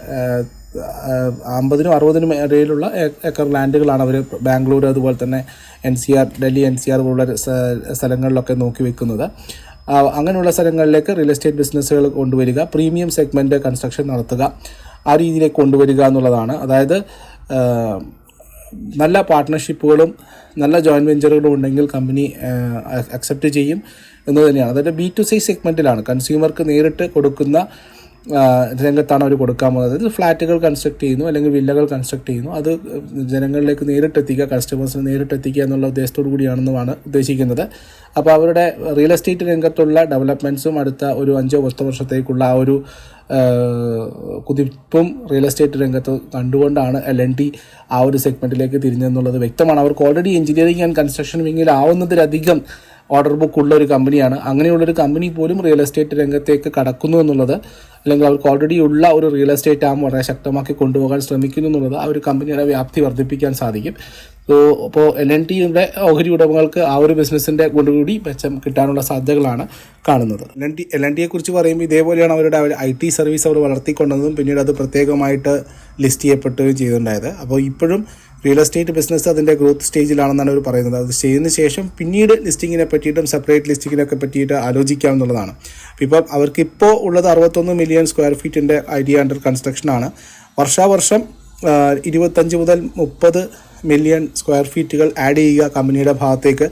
അമ്പതിനും അറുപതിനും ഇടയിലുള്ള ഏക്കർ ലാൻഡുകളാണ് അവർ ബാംഗ്ലൂർ അതുപോലെ തന്നെ N C R Delhi N C R പോലുള്ള സ്ഥ- സ്ഥലങ്ങളിലൊക്കെ നോക്കി വെക്കുന്നത്. അങ്ങനെയുള്ള സ്ഥലങ്ങളിലേക്ക് റിയൽ എസ്റ്റേറ്റ് ബിസിനസ്സുകൾ കൊണ്ടുവരിക പ്രീമിയം സെഗ്മെന്റ് കൺസ്ട്രക്ഷൻ നടത്തുക ആ രീതിയിലേക്ക് കൊണ്ടുവരിക എന്നുള്ളതാണ്. അതായത് നല്ല പാർട്ട്ണർഷിപ്പുകളും നല്ല ജോയിന്റ് വെഞ്ചറുകളും ഉണ്ടെങ്കിൽ കമ്പനി അക്സെപ്റ്റ് ചെയ്യും എന്ന് തന്നെയാണ്. അതായത് ബി ടു സി സെഗ്മെന്റിലാണ് കൺസ്യൂമർക്ക് നേരിട്ട് കൊടുക്കുന്ന രംഗത്താണ് അവർ കൊടുക്കാൻ പോകുന്നത്. അതായത് ഫ്ലാറ്റുകൾ കൺസ്ട്രക്ട് ചെയ്യുന്നു അല്ലെങ്കിൽ വില്ലകൾ കൺസ്ട്രക്ട് ചെയ്യുന്നു. അത് ജനങ്ങളിലേക്ക് നേരിട്ടെത്തിക്കുക കസ്റ്റമേഴ്സിന് നേരിട്ടെത്തിക്കുക എന്നുള്ള ഉദ്ദേശത്തോടു കൂടിയാണെന്നുമാണ് ഉദ്ദേശിക്കുന്നത്. അപ്പോൾ അവരുടെ റിയൽ എസ്റ്റേറ്റ് രംഗത്തുള്ള ഡെവലപ്മെന്റ്സും അടുത്ത ഒരു അഞ്ചോ പത്തോ വർഷത്തേക്കുള്ള ആ ഒരു കുതിപ്പും റിയൽ എസ്റ്റേറ്റ് രംഗത്ത് കണ്ടുകൊണ്ടാണ് എൽ എൻ ടി ആ ഒരു സെഗ്മെന്റിലേക്ക് തിരിഞ്ഞെന്നുള്ളത് വ്യക്തമാണ്. അവർക്ക് ഓൾറെഡി എഞ്ചിനീയറിംഗ് ആൻഡ് കൺസ്ട്രക്ഷൻ വിങ്ങിൽ ആവുന്നതിലധികം ഓർഡർ ബുക്ക് ഉള്ള ഒരു കമ്പനിയാണ് അങ്ങനെയുള്ളൊരു കമ്പനി പോലും റിയൽ എസ്റ്റേറ്റ് രംഗത്തേക്ക് കടക്കുന്നു എന്നുള്ളത് അല്ലെങ്കിൽ അവർക്ക് ഓൾറെഡി ഉള്ള ഒരു റിയൽ എസ്റ്റേറ്റ് ആം വളരെ ശക്തമാക്കി കൊണ്ടുപോകാൻ ശ്രമിക്കുന്നു എന്നുള്ളത് ആ ഒരു കമ്പനിയുടെ വ്യാപ്തി വർദ്ധിപ്പിക്കാൻ സാധിക്കും. സോ അപ്പോൾ എൽ എൻ ടിയുടെ ഓഹരി ഉടമകൾക്ക് ആ ഒരു ബിസിനസ്സിന്റെ കൊണ്ടുകൂടി മെച്ചം കിട്ടാനുള്ള സാധ്യതകളാണ് കാണുന്നത്. L N T L N ടിയെ കുറിച്ച് പറയുമ്പോൾ ഇതേപോലെയാണ് അവരുടെ ഐ ടി സർവീസ് അവർ വളർത്തിക്കൊണ്ടതും പിന്നീട് അത് പ്രത്യേകമായിട്ട് ലിസ്റ്റ് ചെയ്യപ്പെടുകയും ചെയ്തിട്ടുണ്ടായത്. അപ്പോൾ ഇപ്പോഴും റിയൽ എസ്റ്റേറ്റ് ബിസിനസ് അതിന്റെ ഗ്രോത്ത് സ്റ്റേജിലാണെന്നാണ് അവർ പറയുന്നത്. അത് ചെയ്തതിന് ശേഷം പിന്നീട് ലിസ്റ്റിങ്ങിനെ പറ്റിയിട്ടും സെപ്പറേറ്റ് ലിസ്റ്റിങ്ങിനൊക്കെ പറ്റിയിട്ട് ആലോചിക്കാം എന്നുള്ളതാണ്. ഇപ്പം അവർക്ക് ഇപ്പോൾ ഉള്ളത് അറുപത്തൊന്ന് മില്യൺ സ്ക്വയർ ഫീറ്റിന്റെ ഐഡിയ അണ്ടർ കൺസ്ട്രക്ഷനാണ് വർഷാവർഷം ഇരുപത്തഞ്ച് മുതൽ മുപ്പത് മില്യൺ സ്ക്വയർ ഫീറ്റുകൾ ആഡ് ചെയ്യുക കമ്പനിയുടെ ഭാഗത്തേക്ക്.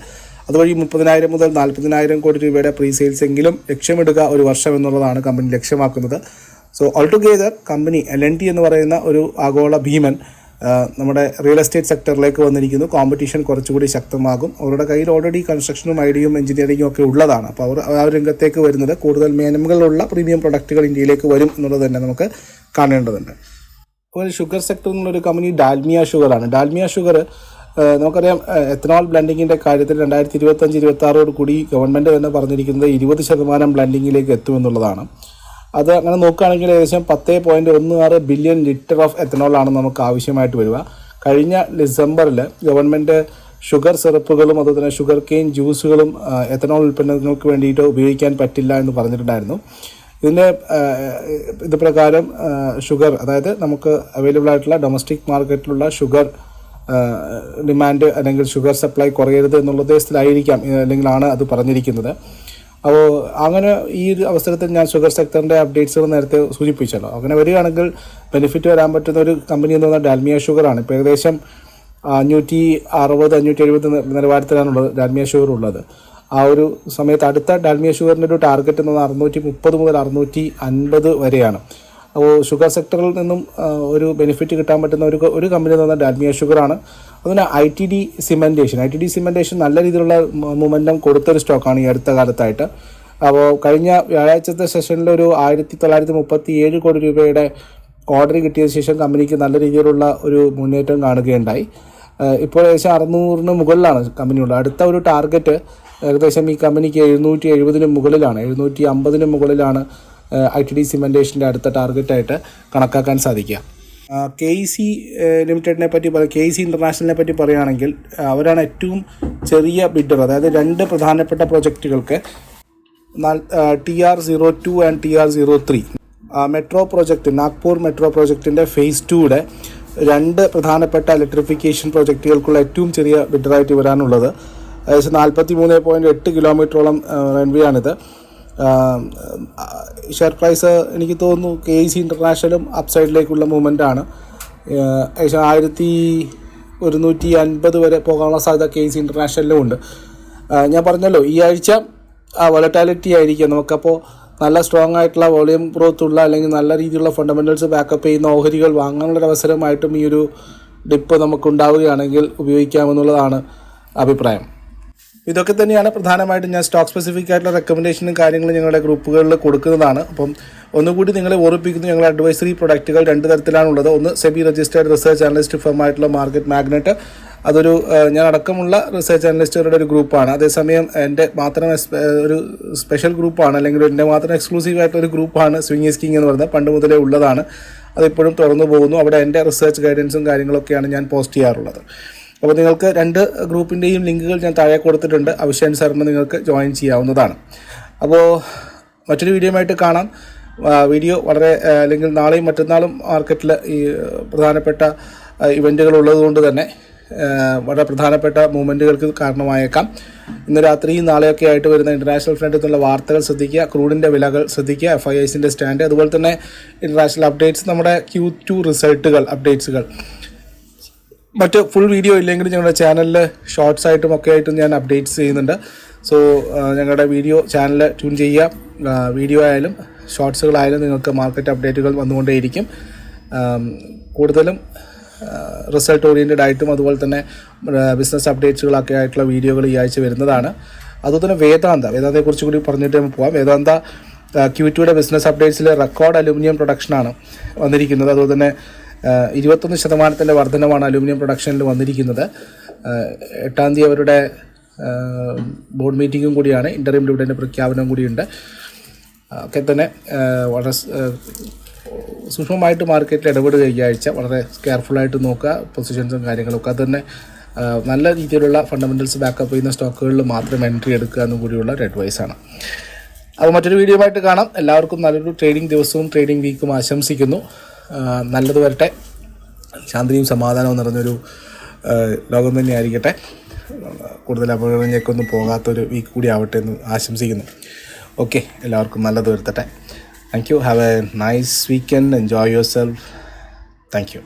അതുവഴി മുപ്പതിനായിരം മുതൽ നാൽപ്പതിനായിരം കോടി രൂപയുടെ പ്രീ സെയിൽസ് എങ്കിലും ലക്ഷ്യമിടുക ഒരു വർഷം എന്നുള്ളതാണ് company ലക്ഷ്യമാക്കുന്നത്. So all together company L N T എന്ന് പറയുന്ന ഒരു ആഗോള ഭീമൻ നമ്മുടെ റിയൽ എസ്റ്റേറ്റ് സെക്ടറിലേക്ക് വന്നിരിക്കുന്നു. കോമ്പറ്റീഷൻ കുറച്ചുകൂടി ശക്തമാകും. അവരുടെ കയ്യിൽ ഓൾറെഡി കൺസ്ട്രക്ഷനും ഐഡിയും എഞ്ചിനീയറിംഗും ഒക്കെ ഉള്ളതാണ്. അപ്പോൾ അവർ ആ രംഗത്തേക്ക് വരുന്നത് കൂടുതൽ മേന്മകളുള്ള പ്രീമിയം പ്രൊഡക്റ്റുകൾ ഇന്ത്യയിലേക്ക് വരും എന്നുള്ളത് തന്നെ നമുക്ക് കാണേണ്ടതുണ്ട്. അതുപോലെ ഷുഗർ സെക്ടർ എന്നുള്ളൊരു കമ്പനി ഡാൽമിയ ഷുഗറാണ് ഡാൽമിയ ഷുഗർ നമുക്കറിയാം എത്തനോൾ ബ്ലെൻഡിങ്ങിന്റെ കാര്യത്തിൽ രണ്ടായിരത്തി ഇരുപത്തഞ്ച് ഇരുപത്തി ആറോട് കൂടി ഗവൺമെന്റ് തന്നെ പറഞ്ഞിരിക്കുന്നത് ഇരുപത് ശതമാനം ബ്ലെൻഡിങ്ങിലേക്ക് എത്തുമെന്നുള്ളതാണ്. അത് അങ്ങനെ നോക്കുകയാണെങ്കിൽ ഏകദേശം പത്ത് പോയിന്റ് ഒന്ന് ആറ് ബില്യൺ ലിറ്റർ ഓഫ് എത്തനോളാണ് നമുക്ക് ആവശ്യമായിട്ട് വരിക. കഴിഞ്ഞ ഡിസംബറിൽ ഗവൺമെന്റ് ഷുഗർ സിറപ്പുകളും അതുപോലെ തന്നെ ഷുഗർ കെയിൻ ജ്യൂസുകളും എത്തനോൾ ഉൽപ്പന്നങ്ങൾക്ക് വേണ്ടിയിട്ട് ഉപയോഗിക്കാൻ പറ്റില്ല എന്ന് പറഞ്ഞിട്ടുണ്ടായിരുന്നു. ഇതിന്റെ ഇത് പ്രകാരം ഷുഗർ അതായത് നമുക്ക് അവൈലബിൾ ആയിട്ടുള്ള ഡൊമസ്റ്റിക് മാർക്കറ്റിലുള്ള ഷുഗർ ഡിമാൻഡ് അല്ലെങ്കിൽ ഷുഗർ സപ്ലൈ കുറയരുത് എന്നുള്ള ഉദ്ദേശത്തിലായിരിക്കാം അല്ലെങ്കിൽ ആണ് അത് പറഞ്ഞിരിക്കുന്നത്. അപ്പോൾ അങ്ങനെ ഈ ഒരു അവസരത്തിൽ ഞാൻ ഷുഗർ സെക്ടറിന്റെ അപ്ഡേറ്റ്സുകൾ നേരത്തെ സൂചിപ്പിച്ചല്ലോ. അങ്ങനെ വരികയാണെങ്കിൽ ബെനിഫിറ്റ് വരാൻ പറ്റുന്ന ഒരു കമ്പനി എന്ന് പറഞ്ഞാൽ ഡാൽമിയ ഷുഗറാണ് ഇപ്പോൾ ഏകദേശം അഞ്ഞൂറ്റി അറുപത് അഞ്ഞൂറ്റി എഴുപത് നിലവാരത്തിലാണുള്ളത് ഡാൽമിയ ഷുഗർ ഉള്ളത്. ആ ഒരു സമയത്ത് അടുത്ത ഡാൽമിയ ഷുഗറിന്റെ ഒരു ടാർഗറ്റ് എന്ന് പറഞ്ഞാൽ അറുന്നൂറ്റി മുപ്പത് മുതൽ അറുന്നൂറ്റി അൻപത് വരെയാണ്. അപ്പോൾ ഷുഗർ സെക്ടറിൽ നിന്നും ഒരു ബെനിഫിറ്റ് കിട്ടാൻ പറ്റുന്ന ഒരു ഒരു കമ്പനി എന്ന് പറഞ്ഞാൽ ഡാൽമിയ ഷുഗറാണ് അതുപോലെ I T D cementation I T D cementation നല്ല രീതിയിലുള്ള മൊമെന്റം കൊടുത്തൊരു സ്റ്റോക്കാണ് ഈ അടുത്ത കാലത്തായിട്ട്. അപ്പോൾ കഴിഞ്ഞ വ്യാഴാഴ്ചത്തെ സെഷനിൽ ഒരു ആയിരത്തി തൊള്ളായിരത്തി മുപ്പത്തി ഏഴ് കോടി രൂപയുടെ ഓർഡർ കിട്ടിയ ശേഷം കമ്പനിക്ക് നല്ല രീതിയിലുള്ള ഒരു മുന്നേറ്റം കാണുകയുണ്ടായി. ഇപ്പോൾ ഏകദേശം അറുന്നൂറിന് മുകളിലാണ് കമ്പനിയുള്ളത് അടുത്ത ഒരു ടാർഗറ്റ് ഏകദേശം ഈ കമ്പനിക്ക് എഴുന്നൂറ്റി എഴുപതിന് മുകളിലാണ്. എഴുന്നൂറ്റി അമ്പതിന് മുകളിലാണ് ഐ ടി ഡി സിമെന്റേഷന്റെ അടുത്ത ടാർഗറ്റായിട്ട് കണക്കാക്കാൻ സാധിക്കുക. കെ ഇ സി ലിമിറ്റഡിനെ പറ്റി പറ കെ ഇ സി ഇന്റർനാഷണലിനെ പറ്റി പറയുകയാണെങ്കിൽ അവരാണ് ഏറ്റവും ചെറിയ ബിഡർ അതായത് രണ്ട് പ്രധാനപ്പെട്ട പ്രോജക്റ്റുകൾക്ക് T R zero two and T R zero three metro project Nagpur metro പ്രോജക്റ്റിന്റെ ഫേസ് ടുയുടെ രണ്ട് പ്രധാനപ്പെട്ട ഇലക്ട്രിഫിക്കേഷൻ പ്രോജക്റ്റുകൾക്കുള്ള ഏറ്റവും ചെറിയ ബിഡറായിട്ട് വരാനുള്ളത് ഏകദേശം നാൽപ്പത്തി മൂന്ന് പോയിന്റ് എട്ട് കിലോമീറ്ററോളം റൺവേ ആണിത്. ഷെയർ പ്രൈസ് എനിക്ക് തോന്നുന്നു കെ സി ഇന്റർനാഷണലും അപ്സൈഡിലേക്കുള്ള മൂവ്മെന്റ് ആണ്. ഏകദേശം ആയിരത്തി ഒരുന്നൂറ്റി അൻപത് വരെ പോകാനുള്ള സാധ്യത കെ സി ഇന്റർനാഷണലിലും ഉണ്ട്. ഞാൻ പറഞ്ഞല്ലോ ഈ ആഴ്ച വൊളറ്റാലിറ്റി ആയിരിക്കും. നമുക്കപ്പോൾ നല്ല സ്ട്രോങ് ആയിട്ടുള്ള വോളിയം ഗ്രോത്ത് ഉള്ള അല്ലെങ്കിൽ നല്ല രീതിയിലുള്ള ഫണ്ടമെന്റൽസ് ബാക്കപ്പ് ചെയ്യുന്ന ഓഹരികൾ വാങ്ങാനുള്ളൊരു അവസരമായിട്ടും ഈ ഒരു ഡിപ്പ് നമുക്കുണ്ടാവുകയാണെങ്കിൽ ഉപയോഗിക്കാമെന്നുള്ളതാണ് അഭിപ്രായം. ഇതൊക്കെ തന്നെയാണ് പ്രധാനമായിട്ടും ഞാൻ സ്റ്റോക്ക് സ്പെസിഫിക് ആയിട്ടുള്ള റെക്കമെൻഡേഷനും കാര്യങ്ങളും ഞങ്ങളുടെ ഗ്രൂപ്പുകളിൽ കൊടുക്കുന്നതാണ്. അപ്പം ഒന്നുകൂടി നിങ്ങളെ ഓർപ്പിക്കുന്നു ഞങ്ങളുടെ അഡ്വൈസറി പ്രൊഡക്റ്റുകൾ രണ്ട് തരത്തിലാണുള്ളത്. ഒന്ന് SEBI registered research analyst firm ആയിട്ടുള്ള മാർക്കറ്റ് മാഗ്നറ്റ് അതൊരു ഞാൻ അടക്കമുള്ള റിസർച്ച് അനലിസ്റ്റുകളുടെ ഒരു ഗ്രൂപ്പാണ് അതേസമയം എന്റെ മാത്രം ഒരു സ്പെഷ്യൽ ഗ്രൂപ്പാണ് അല്ലെങ്കിൽ എന്റെ മാത്രം എക്സ്ക്ലൂസീവ് ആയിട്ടുള്ള ഒരു ഗ്രൂപ്പാണ് സ്വിംഗ് സ്കിങ് എന്ന് പറയുന്നത്. പണ്ട് മുതലേ ഉള്ളതാണ്. അതിപ്പോഴും തുറന്നു പോകുന്നു. അവിടെ എന്റെ റിസർച്ച് ഗൈഡൻസും കാര്യങ്ങളൊക്കെയാണ് ഞാൻ പോസ്റ്റ് ചെയ്യാറുള്ളത്. അപ്പോൾ നിങ്ങൾക്ക് രണ്ട് ഗ്രൂപ്പിന്റെയും ലിങ്കുകൾ ഞാൻ താഴെ കൊടുത്തിട്ടുണ്ട്. ആവശ്യാനുസരണം നിങ്ങൾക്ക് ജോയിൻ ചെയ്യാവുന്നതാണ്. അപ്പോൾ മറ്റൊരു വീഡിയോയുമായിട്ട് കാണാം. വീഡിയോ വളരെ അല്ലെങ്കിൽ നാളെയും മറ്റന്നാളും മാർക്കറ്റിൽ ഈ പ്രധാനപ്പെട്ട ഇവന്റുകൾ ഉള്ളതുകൊണ്ട് തന്നെ വളരെ പ്രധാനപ്പെട്ട മൂവ്മെന്റുകൾക്ക് കാരണമായേക്കാം. ഇന്ന് രാത്രിയും നാളെയൊക്കെ ആയിട്ട് വരുന്ന ഇന്റർനാഷണൽ ഫ്രണ്ടിൽ നിന്നുള്ള വാർത്തകൾ ശ്രദ്ധിക്കുക ക്രൂഡിന്റെ വിലകൾ ശ്രദ്ധിക്കുക എഫ് ഐ സ്റ്റാൻഡ് അതുപോലെ തന്നെ ഇന്റർനാഷണൽ അപ്ഡേറ്റ്സ് നമ്മുടെ ക്യൂ ടു റിസൾട്ടുകൾ അപ്ഡേറ്റ്സുകൾ മറ്റ് ഫുൾ വീഡിയോ ഇല്ലെങ്കിലും ഞങ്ങളുടെ ചാനലിൽ ഷോർട്സ് ആയിട്ടും ഒക്കെ ആയിട്ടും ഞാൻ അപ്ഡേറ്റ്സ് ചെയ്യുന്നുണ്ട്. സോ ഞങ്ങളുടെ വീഡിയോ ചാനൽ ട്യൂൺ ചെയ്യുക വീഡിയോ ആയാലും ഷോർട്സുകളായാലും നിങ്ങൾക്ക് മാർക്കറ്റ് അപ്ഡേറ്റുകൾ വന്നുകൊണ്ടേയിരിക്കും. കൂടുതലും റിസൾട്ട് ഓറിയന്റഡ് ആയിട്ടും അതുപോലെ തന്നെ ബിസിനസ് അപ്ഡേറ്റ്സുകളൊക്കെ ആയിട്ടുള്ള വീഡിയോകൾ ഈ ആഴ്ച വരുന്നതാണ്. അതുപോലെ തന്നെ വേദാന്ത വേദാന്തയെക്കുറിച്ച് കൂടി പറഞ്ഞിട്ട് നമുക്ക് പോവാം. വേദാന്ത ക്യൂ ടിയുടെ ബിസിനസ് അപ്ഡേറ്റ്സിൽ റെക്കോർഡ് അലുമിനിയം പ്രൊഡക്ഷനാണ് വന്നിരിക്കുന്നത്. അതുപോലെ തന്നെ ഇരുപത്തൊന്ന് ശതമാനത്തിന്റെ വർധനമാണ് അലൂമിനിയം പ്രൊഡക്ഷനിൽ വന്നിരിക്കുന്നത്. എട്ടാം തീയതി അവരുടെ ബോർഡ് മീറ്റിങ്ങും കൂടിയാണ്. ഇന്റർവ്യൂ ഡിവിഡന്റെ പ്രഖ്യാപനം കൂടിയുണ്ട്. ഒക്കെ തന്നെ വളരെ സൂക്ഷ്മമായിട്ട് മാർക്കറ്റിൽ ഇടപെടുക ഈ ആഴ്ച. വളരെ കെയർഫുള്ളായിട്ട് നോക്കുക പൊസിഷൻസും കാര്യങ്ങളൊക്കെ. അത് തന്നെ നല്ല രീതിയിലുള്ള ഫണ്ടമെന്റൽസ് ബാക്കപ്പ് ചെയ്യുന്ന സ്റ്റോക്കുകളിൽ മാത്രം എൻട്രി എടുക്കുക എന്നും കൂടിയുള്ള ഒരു അഡ്വൈസാണ് അപ്പോൾ മറ്റൊരു വീഡിയോ ആയിട്ട് കാണാം. എല്ലാവർക്കും നല്ലൊരു ട്രേഡിംഗ് ദിവസവും ട്രേഡിംഗ് വീക്കും ആശംസിക്കുന്നു. നല്ലത് വരട്ടെ. ശാന്തിയും സമാധാനവും നിറഞ്ഞൊരു ലോകം തന്നെ ആയിരിക്കട്ടെ കൂടുതൽ അപകടങ്ങളിലേക്കൊന്നും പോകാത്തൊരു വീക്ക് കൂടി ആവട്ടെ എന്ന് ആശംസിക്കുന്നു. ഓക്കെ എല്ലാവർക്കും നല്ലത് വരുത്തട്ടെ. Thank you have a nice weekend enjoy yourself thank you